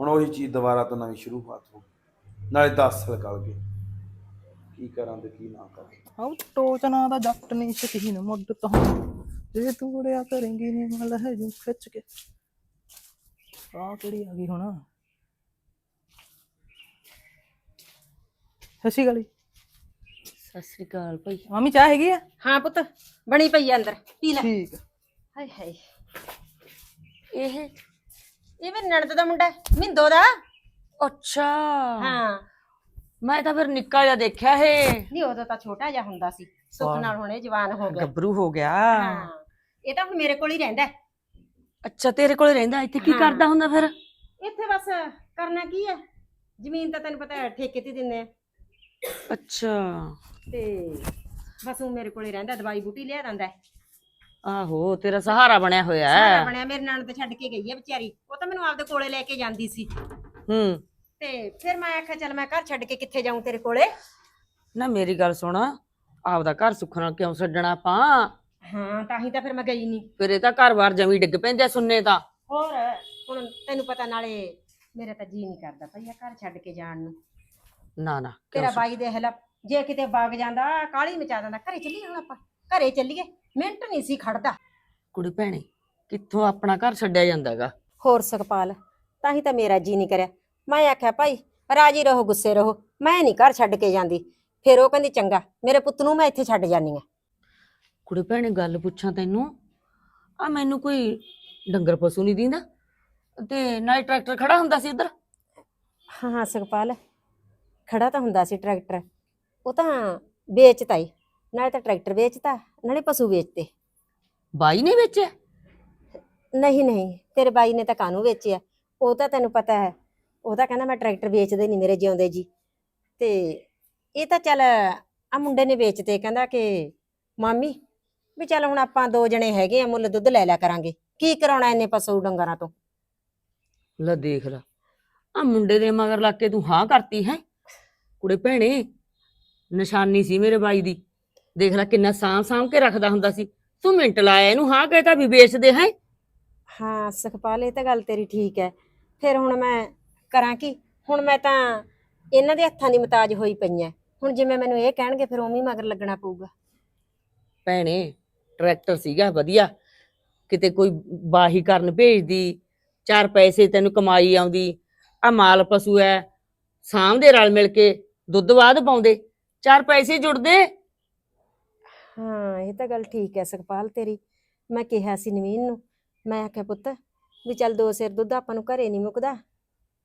Speaker 5: ਹੁਣ ਉਹੀ ਚੀਜ਼ ਦੁਬਾਰਾ ਤੋਂ ਨਵੀਂ ਸ਼ੁਰੂਆਤ ਹੋ ਗਈ। ਨਾਲੇ 10 ਸਾਲ ਕੱਲ ਗਏ ਕੀ ਕਰਾਂ ਤੇ ਕੀ ਨਾ ਕਰਾਂ।
Speaker 7: ਹਉ ਟੋਚਨਾ ਦਾ ਜੱਟ ਨਹੀਂ ਸ਼ਕੀਨ ਮੁੱਢ ਤੋਂ। ਜੇ ਤੂੜਿਆ ਕਰੇਂਗੀ ਨੀ ਮਲ ਹੈ ਜੂ ਖਿੱਚ ਕੇ। ਆ ਕਿਹੜੀ ਆ ਗਈ ਹੁਣ? ਸਸੀ ਗਲੀ
Speaker 8: ਸਤਿ ਸ੍ਰੀ ਅਕਾਲ ਭਾਈ।
Speaker 7: ਮਾਮੀ ਚਾਹ ਹੈਗੀ ਆ?
Speaker 8: ਹਾਂ ਪੁੱਤ ਬਣੀ ਪਈ ਆ ਅੰਦਰ। ਪੀ ਲੈ।
Speaker 7: ਠੀਕ ਆ।
Speaker 8: ਹਾਏ ਹਾਏ। ਇਹ ਇਹ ਵੀ ਨਣਦ ਦਾ ਮੁੰਡਾ ਹੈ, ਮਿੰਦੋ ਦਾ?
Speaker 9: ਅੱਛਾ।
Speaker 8: ਹਾਂ।
Speaker 9: ਮੈਂ ਤਾਂ ਫਿਰ ਨਿੱਕਾ ਜਿਹਾ ਦੇਖਿਆ ਹੈ
Speaker 8: ਨਹੀਂ ਉਦੋਂ ਤਾਂ ਛੋਟਾ ਜਿਹਾ ਹੁੰਦਾ ਸੀ। ਸੁੱਖ
Speaker 9: ਵਾਹ।
Speaker 8: ਨਾਲ ਹੁਣੇ ਜਵਾਨ ਹੋ ਗਿਆ।
Speaker 9: ਗੱਭਰੂ ਹੋ ਗਿਆ।
Speaker 8: ਹਾਂ। ਇਹ ਤਾਂ ਹੁਣ ਮੇਰੇ ਕੋਲ ਹੀ ਰਹਿੰਦਾ। ਹੈ।
Speaker 9: ਅੱਛਾ ਤੇਰੇ ਕੋਲ ਰਹਿੰਦਾ। ਇੱਥੇ ਕੀ
Speaker 8: ਹਾਂ।
Speaker 9: ਕਰਦਾ ਹੁੰਦਾ ਫਿਰ?
Speaker 8: ਇੱਥੇ ਬਸ ਕਰਨਾ ਕੀ ਹੈ? ਜ਼ਮੀਨ ਤਾਂ ਤੈਨੂੰ ਪਤਾ ਹੈ ਠੇਕੇ ਤੇ ਦਿੰਦੇ ਆ।
Speaker 9: ਅੱਛਾ।
Speaker 8: ਤੇ ਬਸ ਉਹ ਮੇਰੇ ਕੋਲ ਹੀ ਰਹਿੰਦਾ ਦਵਾਈ ਬੂਟੀ ਲਿਆ ਦਿੰਦਾ। ਹੈ।
Speaker 9: ਆਹੋ ਤੇਰਾ ਸਹਾਰਾ ਬਣਿਆ ਹੋਇਆ।
Speaker 8: ਸਾਰਾ
Speaker 9: ਹੈ
Speaker 8: ਬਣਿਆ ਮੇਰੇ ਨਣਦ ਛੱਡ ਕੇ ਗਈ ਹੈ ਵਿਚਾਰੀ। ਉਹ ਤਾਂ ਮੈਨੂੰ ਆਪਦੇ ਕੋਲੇ ਲੈ ਕੇ ਜਾਂਦੀ ਸੀ।
Speaker 9: ਹੂੰ।
Speaker 8: ਤੇ ਫਿਰ ਮੈਂ ਆਖਿਆ ਚੱਲ ਮੈਂ ਘਰ ਛੱਡ ਕੇ ਕਿੱਥੇ ਜਾਊਂ ਤੇਰੇ ਕੋਲੇ?
Speaker 9: ਨਾ ਮੇਰੀ ਗੱਲ ਸੁਣ ਆਪਦਾ ਘਰ ਸੁੱਖ ਨਾਲ ਕਿਉਂ ਛੱਡਣਾ ਆਪਾਂ?
Speaker 8: ਹਾਂ ਤਾਂ ਹੀ ਤਾਂ ਫਿਰ ਮੈਂ ਗਈ ਨਹੀਂ
Speaker 9: ਫਿਰ ਇਹ ਤਾਂ ਘਰ-ਬਾਰ ਜਮੀ ਡਿੱਗ ਪੈਂਦੇ ਸੁੰਨੇ ਤਾਂ।
Speaker 8: ਹੋਰ ਹੁਣ ਤੈਨੂੰ ਪਤਾ ਨਾਲੇ ਮੇਰਾ ਤਾਂ ਜੀ ਨਹੀਂ ਕਰਦਾ ਭਈ ਆ ਘਰ ਛੱਡ ਕੇ ਜਾਣ ਨੂੰ।
Speaker 9: ਨਾ ਨਾ ਕਿਉਂ
Speaker 8: ਤੇਰਾ ਬਾਈ ਦੇਖ ਲੈ ਜੇ ਕਿਤੇ ਵਗ ਜਾਂਦਾ ਕਾਲੀ ਮਚਾ ਦਿੰਦਾ ਘਰੇ ਚੱਲੀਏ ਹੁਣ ਆਪਾਂ? ਘਰੇ ਚੱਲੀਏ ਮਿੰਟ ਨਹੀਂ ਸੀ ਖੜਦਾ।
Speaker 9: ਕੁੜੀ ਭੈਣੇ ਕਿੱਥੋਂ ਆਪਣਾ ਘਰ ਛੱਡਿਆ ਜਾਂਦਾ ਹੈਗਾ
Speaker 8: ਹੋਰ ਸੁਖਪਾਲ ਤਾਂ ਹੀ ਤਾਂ ਮੇਰਾ ਜੀ ਨਹੀਂ ਕਰਿਆ। ਮੈਂ ਆਖਿਆ ਭਾਈ ਰਾਜੀ ਰਹੋ ਗੁੱਸੇ ਰਹੋ। ਮੈਂ ਨਹੀਂ ਘਰ ਛੱਡ ਕੇ ਜਾਂਦੀ। ਫਿਰ ਉਹ ਕਹਿੰਦੀ ਚੰਗਾ ਮੇਰੇ ਪੁੱਤ ਨੂੰ ਮੈਂ ਇੱਥੇ ਛੱਡ ਜਾਨੀ ਆ
Speaker 9: ਕੁੜੇ ਭੈਣੇ ਗੱਲ ਪੁੱਛਾਂ ਤੈਨੂੰ? ਆ ਮੈਨੂੰ ਕੋਈ ਡੰਗਰ ਪਸ਼ੂ ਨਹੀਂ ਦਿੰਦਾ? ਤੇ ਨਾਲ ਟਰੈਕਟਰ ਖੜਾ ਹੁੰਦਾ ਸੀ ਇੱਧਰ?
Speaker 8: ਹਾਂ ਹਾਂ ਸੁਖਪਾਲ ਖੜਾ ਤਾਂ ਹੁੰਦਾ ਸੀ ਟਰੈਕਟਰ। ਉਹ ਤਾਂ ਵੇਚਤਾ ਹੀ ਨਾਲੇ ਤਾਂ ਟਰੈਕਟਰ ਵੇਚਤਾ ਨਾਲੇ ਪਸ਼ੂ ਵੇਚਤੇ।
Speaker 9: ਬਾਈ ਨੇ ਵੇਚਿਆ?
Speaker 8: ਨਹੀਂ ਨਹੀਂ ਤੇਰੇ ਬਾਈ ਨੇ ਤਾਂ ਕਾਨੂੰ ਵੇਚਿਆ? ਉਹ ਤਾਂ ਤੈਨੂੰ ਪਤਾ ਹੈ ਉਹ ਤਾਂ ਕਹਿੰਦਾ ਮੈਂ ਟਰੈਕਟਰ ਵੇਚਦੇ ਨਹੀਂ ਮੇਰੇ ਜਿਉਂਦੇ ਜੀ। ਤੇ ਇਹ ਤਾਂ ਚੱਲ ਆ ਮੁੰਡੇ ਨੇ ਵੇਚਤੇ ਕਹਿੰਦਾ ਕਿ ਮਾਮੀ ਵੀ ਚੱਲ ਹੁਣ ਆਪਾਂ ਦੋ ਜਣੇ ਹੈਗੇ ਆ ਮੁੱਲ ਦੁੱਧ ਲੈ ਲਿਆ ਕਰਾਂਗੇ। ਕੀ ਕਰਾਉਣਾ ਇਹਨੇ ਪਸ਼ੂ ਡੰਗਰਾਂ ਤੋਂ?
Speaker 9: ਲੈ ਦੇਖ ਲੈ ਆ ਮੁੰਡੇ ਦੇ ਮਗਰ ਲੱਗ ਕੇ ਤੂੰ ਹਾਂ ਕਰਤੀ ਹੈ? ਕੁੜੇ ਭੈਣੇ ਨਿਸ਼ਾਨੀ ਸੀ ਮੇਰੇ ਬਾਈ ਦੀ। ਦੇਖ ਲੈ ਕਿੰਨਾ ਸਾਂਭ ਸਾਂਭ ਕੇ ਰੱਖਦਾ ਹੁੰਦਾ ਸੀ। ਤੂੰ ਮਿੰਟ ਲਾਇਆ ਇਹਨੂੰ ਹਾਂ ਕਹਿਤਾ ਵੀ ਵੇਚਦੇ ਹੈ?
Speaker 8: ਹਾਂ ਸੁਖਪਾਲ ਇਹ ਤਾਂ ਗੱਲ ਤੇਰੀ ਠੀਕ ਹੈ। ਫਿਰ ਹੁਣ ਮੈਂ ਕਰਾਂ ਕੀ? ਹੁਣ ਮੈਂ ਤਾਂ ਇਹਨਾਂ ਦੇ ਹੱਥਾਂ ਦੀ ਮਤਾਜ ਹੋਈ ਪਈ ਐ। ਹੁਣ ਜਿਵੇਂ ਮੈਨੂੰ ਇਹ ਕਹਿਣਗੇ ਫਿਰ ਉਵੇਂ ਹੀ ਮਗਰ ਲੱਗਣਾ ਪਊਗਾ।
Speaker 9: ਭੈਣੇ ਟਰੈਕਟਰ ਸੀਗਾ ਵਧੀਆ। ਕਿਤੇ ਕੋਈ ਬਾਹੀ ਕਰਨ ਭੇਜਦੀ ਚਾਰ ਪੈਸੇ ਤੈਨੂੰ ਕਮਾਈ ਆਉਂਦੀ। ਆ ਮਾਲ ਪਸ਼ੂ ਐ ਸਾਂਭਦੇ ਰਲ ਮਿਲ ਕੇ ਦੁੱਧ ਬਾਅਦ ਪਾਉਂਦੇ ਚਾਰ ਪੈਸੇ ਜੁੜਦੇ।
Speaker 8: ਹਾਂ ਇਹ ਤਾਂ ਗੱਲ ਠੀਕ ਹੈ ਸੁਖਪਾਲ ਤੇਰੀ। ਮੈਂ ਕਿਹਾ ਸੀ ਨਵੀਨ ਨੂੰ ਮੈਂ ਆਖਿਆ ਪੁੱਤ ਵੀ ਚੱਲ ਦੋ ਸਿਰ ਦੁੱਧ ਆਪਾਂ ਨੂੰ ਘਰੇ ਨਹੀਂ ਮੁੱਕਦਾ।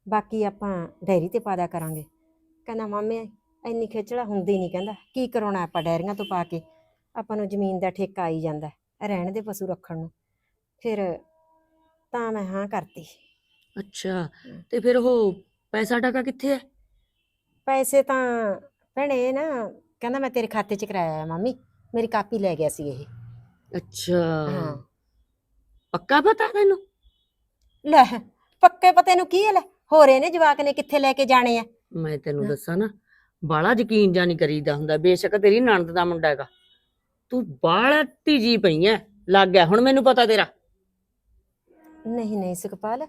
Speaker 8: ਬਾਕੀ ਆਪਾਂ ਡੈਰੀ ਤੇ ਪਾਦਾ ਕਰਾਂਗੇ। ਕਹਿੰਦਾ ਮਾਮੇ ਇੰਨੀ ਖੇਚੜਾ ਹੁੰਦੀ ਨਹੀਂ ਕਹਿੰਦਾ। ਕੀ ਕਰਾਉਣਾ ਆਪਾਂ ਡੈਰੀਆਂ ਤੋਂ ਪਾ ਕੇ? ਆਪਾਂ ਨੂੰ ਜ਼ਮੀਨ ਦਾ ਠੇਕਾ ਆਈ ਜਾਂਦਾ ਹੈ, ਰਹਿਣ ਦੇ ਪਸ਼ੂ ਰੱਖਣ ਨੂੰ। ਫਿਰ ਤਾਂ ਮੈਂ ਹਾਂ ਕਰਤੀ।
Speaker 9: ਅੱਛਾ ਤੇ ਫਿਰ ਉਹ ਪੈਸਾ ਟਕਾ ਕਿੱਥੇ ਐ
Speaker 8: ਪੈਸੇ ਤਾਂ ਭੈਣੇ ਨਾ ਕਹਿੰਦਾ ਮੈਂ ਤੇਰੇ ਖਾਤੇ 'ਚ ਕਰਾਇਆ ਆ ਮਾਮੀ ਮੇਰੀ ਕਾਪੀ ਲੈ ਗਿਆ ਸੀ ਇਹ।
Speaker 9: ਅੱਛਾ।
Speaker 8: ਹਾਂ।
Speaker 9: ਪੱਕਾ ਪਤਾ ਤੈਨੂੰ?
Speaker 8: ਲੈ ਪੱਕੇ ਪਤੇ ਨੂੰ ਕੀ ਹੈ ਲੈ? ਹੋਰ ਇਹਨੇ ਜਵਾਕ ਨੇ ਕਿੱਥੇ ਲੈ ਕੇ ਜਾਣੇ ਆ?
Speaker 9: ਮੈਂ ਤੈਨੂੰ ਦੱਸਾਂ ਨਾ ਬਾਲਾ ਯਕੀਨ ਜਾਂ ਨਹੀਂ ਕਰੀਦਾ ਹੁੰਦਾ ਬੇਸ਼ੱਕ ਤੇਰੀ ਨਣਦ ਦਾ ਮੁੰਡਾ ਹੈਗਾ। ਤੂੰ ਬਾਲਾ ਤੀਜੀ ਪਈ ਐ ਲੱਗ ਗਿਆ ਹੁਣ ਮੈਨੂੰ ਪਤਾ ਤੇਰਾ।
Speaker 8: ਨਹੀਂ ਨਹੀਂ ਸੁਖਪਾਲ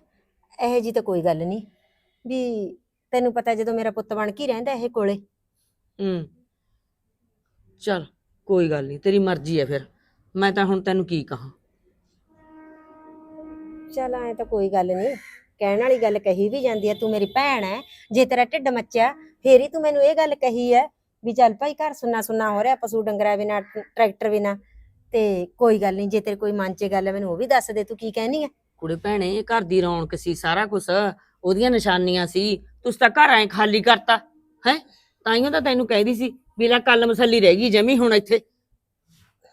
Speaker 8: ਇਹੋ ਜੀ ਤਾਂ ਕੋਈ ਗੱਲ ਨਹੀਂ ਵੀ ਤੈਨੂੰ ਪਤਾ ਜਦੋਂ ਮੇਰਾ ਪੁੱਤ ਬਣ ਕੇ ਹੀ ਰਹਿੰਦਾ ਇਹ ਕੋਲੇ।
Speaker 9: ਹੂੰ। ਚਲ ਕੋਈ ਗੱਲ ਨਹੀਂ ਤੇਰੀ ਮਰਜ਼ੀ ਐ ਫਿਰ। ਮੈਂ ਤਾਂ ਹੁਣ ਤੈਨੂੰ ਕੀ ਕਹਾਂ।
Speaker 8: ਚੱਲ ਐ ਤਾਂ ਕੋਈ ਗੱਲ ਨਹੀਂ। ਕਹਿਣ ਵਾਲੀ ਗੱਲ ਕਹੀ ਵੀ ਜਾਂਦੀ ਹੈ ਤੂੰ ਮੇਰੀ ਭੈਣ ਹੈ ਜੇ ਤੇਰਾ ਢਿੱਡ ਮੱਚਿਆ, ਫੇਰ ਹੀ ਤੂੰ ਮੈਨੂੰ ਇਹ ਗੱਲ ਕਹੀ ਹੈ ਵੀ ਚੱਲ ਭਾਈ ਘਰ ਸੁੰਨਾ ਸੁੰਨਾ ਹੋ ਰਿਹਾ, ਪਸ਼ੂ ਡੰਗਰਾ ਬਿਨਾ, ਟਰੈਕਟਰ ਬਿਨਾ। ਤੇ ਕੋਈ ਗੱਲ ਨਹੀਂ, ਜੇ ਤੇਰੇ ਕੋਈ ਮਨ 'ਚ ਗੱਲ ਹੈ ਮੈਨੂੰ ਉਹ ਵੀ ਦੱਸ ਦੇ, ਤੂੰ ਕੀ ਕਹਿਣੀ ਹੈ
Speaker 9: ਕੁੜੇ ਭੈਣੇ, ਇਹ ਘਰ ਦੀ ਰੌਣਕ ਸੀ, ਸਾਰਾ ਕੁਝ ਉਹਦੀਆਂ ਨਿਸ਼ਾਨੀਆਂ ਸੀ ਤੁਸੀਂ ਤਾਂ ਘਰ ਐ ਖਾਲੀ ਕਰਤਾ, ਹੈ? ਤਾਈਓ ਤਾਂ ਤੈਨੂੰ ਕਹਿਦੀ ਸੀ, ਵੀ ਲੈ ਕੱਲ ਮਸੱਲੀ ਰਹਿ ਗਈ, ਜਮੀ ਹੁਣ ਇੱਥੇ।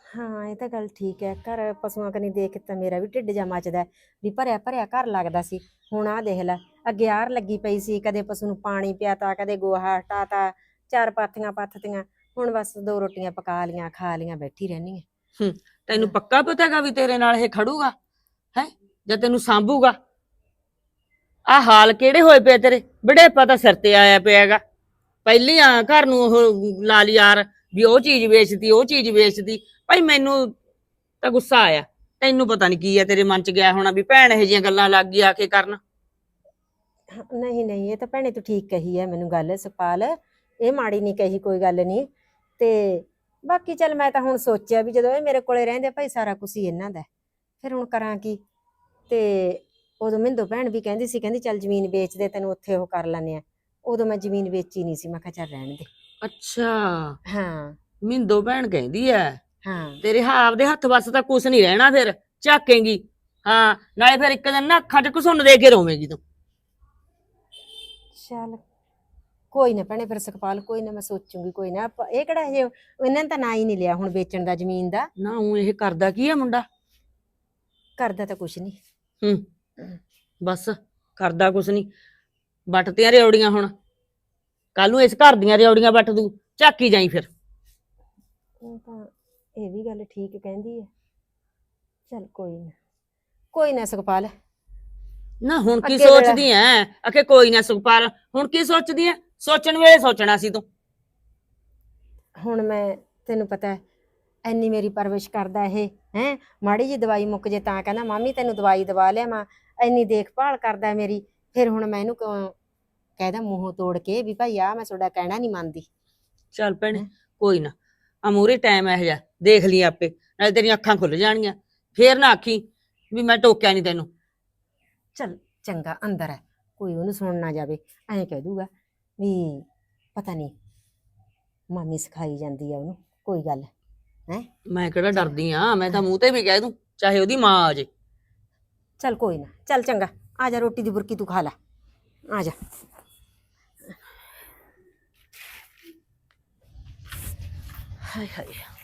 Speaker 8: ਹਾਂ, ਇਹ ਤਾਂ ਗੱਲ ਠੀਕ ਹੈ। ਘਰ ਪਸ਼ੂਆਂ ਕਨੀ ਦੇਖ ਕੇ ਤਾਂ ਮੇਰਾ ਵੀ ਢਿੱਡ ਜਾ ਮੱਚਦਾ ਹੈ ਵੀ ਭਰਿਆ ਭਰਿਆ ਘਰ ਲੱਗਦਾ ਸੀ। ਹੁਣ ਆਹ ਦੇਖ ਲੈ, ਅੱਗੇ ਆਰ ਲੱਗੀ ਪਈ ਸੀ, ਕਦੇ ਪਸ਼ੂ ਨੂੰ ਪਾਣੀ ਪਿਆਤਾ, ਕਦੇ ਗੋਹਾ ਹਟਾਤਾ, ਚਾਰ ਪਾਥੀਆਂ ਪੱਥਤੀਆਂ। ਹੁਣ ਬਸ ਦੋ ਰੋਟੀਆਂ ਪਕਾ ਲੀਆਂ, ਖਾ ਲੀਆਂ, ਬੈਠੀ ਰਹਿਣੀ ਹੈ।
Speaker 9: ਤੈਨੂੰ ਪੱਕਾ ਪਤਾ ਹੈਗਾ ਵੀ ਤੇਰੇ ਨਾਲ ਇਹ ਖੜੂਗਾ? ਹੈ? ਜਾਂ ਤੈਨੂੰ ਸਾਂਭੂਗਾ? ਆ ਹਾਲ ਕਿਹੜੇ ਹੋਏ ਪਏ ਤੇਰੇ? ਬੜੇਪਾ ਤਾਂ ਸਿਰ ਤੇ ਆਇਆ ਪਿਆ ਪਿਆਗਾ ਪਹਿਲੀ ਆ ਘਰ ਨੂੰ ਉਹ ਲਾ ਲਈ ਯਾਰ। ਵੀ ਉਹ ਚੀਜ਼ ਵੇਚਦੀ, ਉਹ ਚੀਜ਼ ਵੇਚਦੀ। ਭਾਈ ਮੈਨੂੰ ਤਾਂ ਗੁੱਸਾ ਆਇਆ। ਤੈਨੂੰ ਪਤਾ ਨਹੀਂ ਕੀ ਆ, ਤੇਰੇ ਮਨ ਚ ਗਿਆ ਹੋਣਾ ਵੀ ਭੈਣ ਇਹ ਜਿਹੀਆਂ ਗੱਲਾਂ ਲੱਗ ਗਈ ਆ ਕੇ ਕਰਨ
Speaker 8: ਨਹੀਂ ਨਹੀਂ, ਇਹ ਤਾਂ ਭੈਣੇ ਤੂੰ ਠੀਕ ਕਹੀ ਹੈ ਮੈਨੂੰ ਗੱਲ, ਸੁਪਾਲ। ਇਹ ਮਾੜੀ ਨਹੀਂ ਕਹੀ, ਕੋਈ ਗੱਲ ਨਹੀਂ ਤੇ ਬਾਕੀ ਚੱਲ ਮੈਂ ਤਾਂ ਹੁਣ ਸੋਚਿਆ ਵੀ ਜਦੋਂ ਇਹ ਮੇਰੇ ਕੋਲੇ ਰਹਿੰਦੇ ਭਾਈ ਸਾਰਾ ਕੁਝ ਹੀ ਇਹਨਾਂ ਦਾ। ਹੈ। ਫਿਰ ਹੁਣ ਕਰਾਂ ਕੀ? ਤੇ ਉਦੋਂ ਮਿੰਦੋ ਭੈਣ ਵੀ ਕਹਿੰਦੀ ਸੀ, ਕਹਿੰਦੀ ਚੱਲ ਜ਼ਮੀਨ ਵੇਚ ਦੇ, ਤੈਨੂੰ ਉੱਥੇ ਉਹ ਕਰ ਲੈਨੇ ਆ। ਉਦੋਂ ਮੈਂ ਜ਼ਮੀਨ ਵੇਚੀ ਨਹੀਂ ਸੀ, ਮੈਂ ਕਿਹਾ ਚੱਲ ਰਹਿਣ ਦੇ।
Speaker 9: ਅੱਛਾ।
Speaker 8: ਹਾਂ।
Speaker 9: ਮਿੰਦੋ ਭੈਣ ਕਹਿੰਦੀ ਐ।
Speaker 8: ਹਾਂ।
Speaker 9: ਤੇਰੇ ਹਾਵ ਦੇ ਹੱਥ ਵੱਸ ਤਾਂ ਕੁਛ ਨਹੀਂ ਰਹਿਣਾ ਫਿਰ ਝਾਕੇਂਗੀ। ਹਾਂ ਨਾਲੇ ਫਿਰ ਇੱਕ ਦਿਨ ਨਾ ਅੱਖਾਂ 'ਚ ਘਸੁੰਨ ਦੇ ਕੇ ਰੋਵੇਂਗੀ ਤੂੰ।
Speaker 8: ਚੱਲ ਕੋਈ ਨਾ ਭੈਣੇ ਫਿਰ ਸੁਖਪਾਲ ਕੋਈ ਨਾ ਮੈਂ ਸੋਚੂਗੀ ਕੋਈ ਨਾ। ਆਪਾਂ- ਇਹ ਕਿਹੜਾ ਹਜੇ ਇਹਨਾਂ ਨੇ ਤਾਂ ਨਾਂ ਹੀ ਨਹੀਂ ਲਿਆ ਹੁਣ ਵੇਚਣ ਦਾ ਜ਼ਮੀਨ ਦਾ।
Speaker 9: ਨਾ ਉਹ ਇਹ ਕਰਦਾ ਕੀ ਆ ਮੁੰਡਾ?
Speaker 8: ਕਰਦਾ ਤਾਂ ਕੁਛ ਨਹੀਂ।
Speaker 9: ਹੂੰ। ਬਸ ਕਰਦਾ ਕੁਛ ਨਹੀਂ। ਵੱਟਤੀਆਂ ਰਿਉੜੀਆਂ ਹੁਣ। ਕੱਲ ਨੂੰ ਇਸ ਘਰ ਦੀਆਂ ਰਿਉੜੀਆਂ ਵੱਟ ਦੂ ਝਾਕੀ ਜਾਈ ਫਿਰ।
Speaker 8: ਉਹ ਤਾਂ ਇਹ ਵੀ ਗੱਲ ਠੀਕ ਕਹਿੰਦੀ ਹੈ। ਚੱਲ ਕੋਈ ਨਾ ਕੋਈ ਨਾ ਸੁਖਪਾਲ।
Speaker 9: ਨਾ ਹੁਣ ਕੀ
Speaker 8: ਅੱਗੇ ਵੇਲਾ-
Speaker 9: ਸੋਚਦੀ ਐ? ਅਖੇ ਕੋਈ ਨਾ ਸੁਖਪਾਲ ਹੁਣ ਕੀ ਸੋਚਦੀ ਐ? ਸੋਚਣ ਵੇਲੇ ਸੋਚਣਾ ਸੀ ਤੂੰ।
Speaker 8: ਹੁਣ ਮੈਂ ਤੈਨੂੰ ਪਤਾ ਹੈ ਐਨੀ ਮੇਰੀ ਪਰਵਿਸ਼ ਕਰਦਾ ਇਹ ਹੈ? ਮਾੜੀ ਜੀ ਦਵਾਈ ਮੁੱਕ ਜੇ ਤਾਂ ਕਹਿੰਦਾ ਮਾਮੀ ਤੈਨੂੰ ਦਵਾਈ ਦਵਾ ਲਿਆ ਮੈਂ ਇੰਨੀ ਦੇਖਭਾਲ ਕਰਦਾ ਮੇਰੀ ਫਿਰ ਹੁਣ ਮੈਂ ਇਹਨੂੰ ਕਿਉਂ ਕਹਿਦਾ ਮੂੰਹੋਂ ਤੋੜ ਕੇ ਵੀ ਭਾਈ ਆ ਮੈਂ ਤੁਹਾਡਾ ਕਹਿਣਾ ਨਹੀਂ ਮੰਨਦੀ।
Speaker 9: ਚੱਲ ਭੈਣੇ ਕੋਈ ਨਾ ਅਮੂਰੇ ਟਾਈਮ ਇਹੋ ਜਿਹਾ ਦੇਖ ਲਈ ਆਪੇ ਨਾਲੇ ਤੇਰੀਆਂ ਅੱਖਾਂ ਖੁੱਲ ਜਾਣਗੀਆਂ ਫੇਰ ਨਾ ਆਖੀ ਵੀ ਮੈਂ ਟੋਕਿਆ ਨਹੀਂ ਤੈਨੂੰ।
Speaker 8: ਚੱਲ ਚੰਗਾ ਅੰਦਰ ਹੈ ਕੋਈ ਉਹਨੂੰ ਸੁਣ ਨਾ ਜਾਵੇ ਐਂ ਕਹਿ ਦੂਗਾ ਵੀ ਪਤਾ ਨਹੀਂ ਮਾਮੀ ਸਿਖਾਈ ਜਾਂਦੀ ਆ ਉਹਨੂੰ ਕੋਈ ਗੱਲ ਹੈ?
Speaker 9: ਮੈਂ ਕਿਹੜਾ ਡਰਦੀ ਆ ਮੈਂ ਤਾਂ ਮੂੰਹ ਤੇ ਵੀ ਕਹਿ ਦੂੰ ਚਾਹੇ ਉਹਦੀ ਮਾਂ ਆ ਜੇ।
Speaker 8: ਚੱਲ ਕੋਈ ਨਾ ਚੱਲ ਚੰਗਾ ਆ ਜਾ ਰੋਟੀ ਦੀ ਬੁਰਕੀ ਤੂੰ ਖਾ ਲੈ ਆ ਜਾ।
Speaker 9: ਹਾਏ ਹਾਏ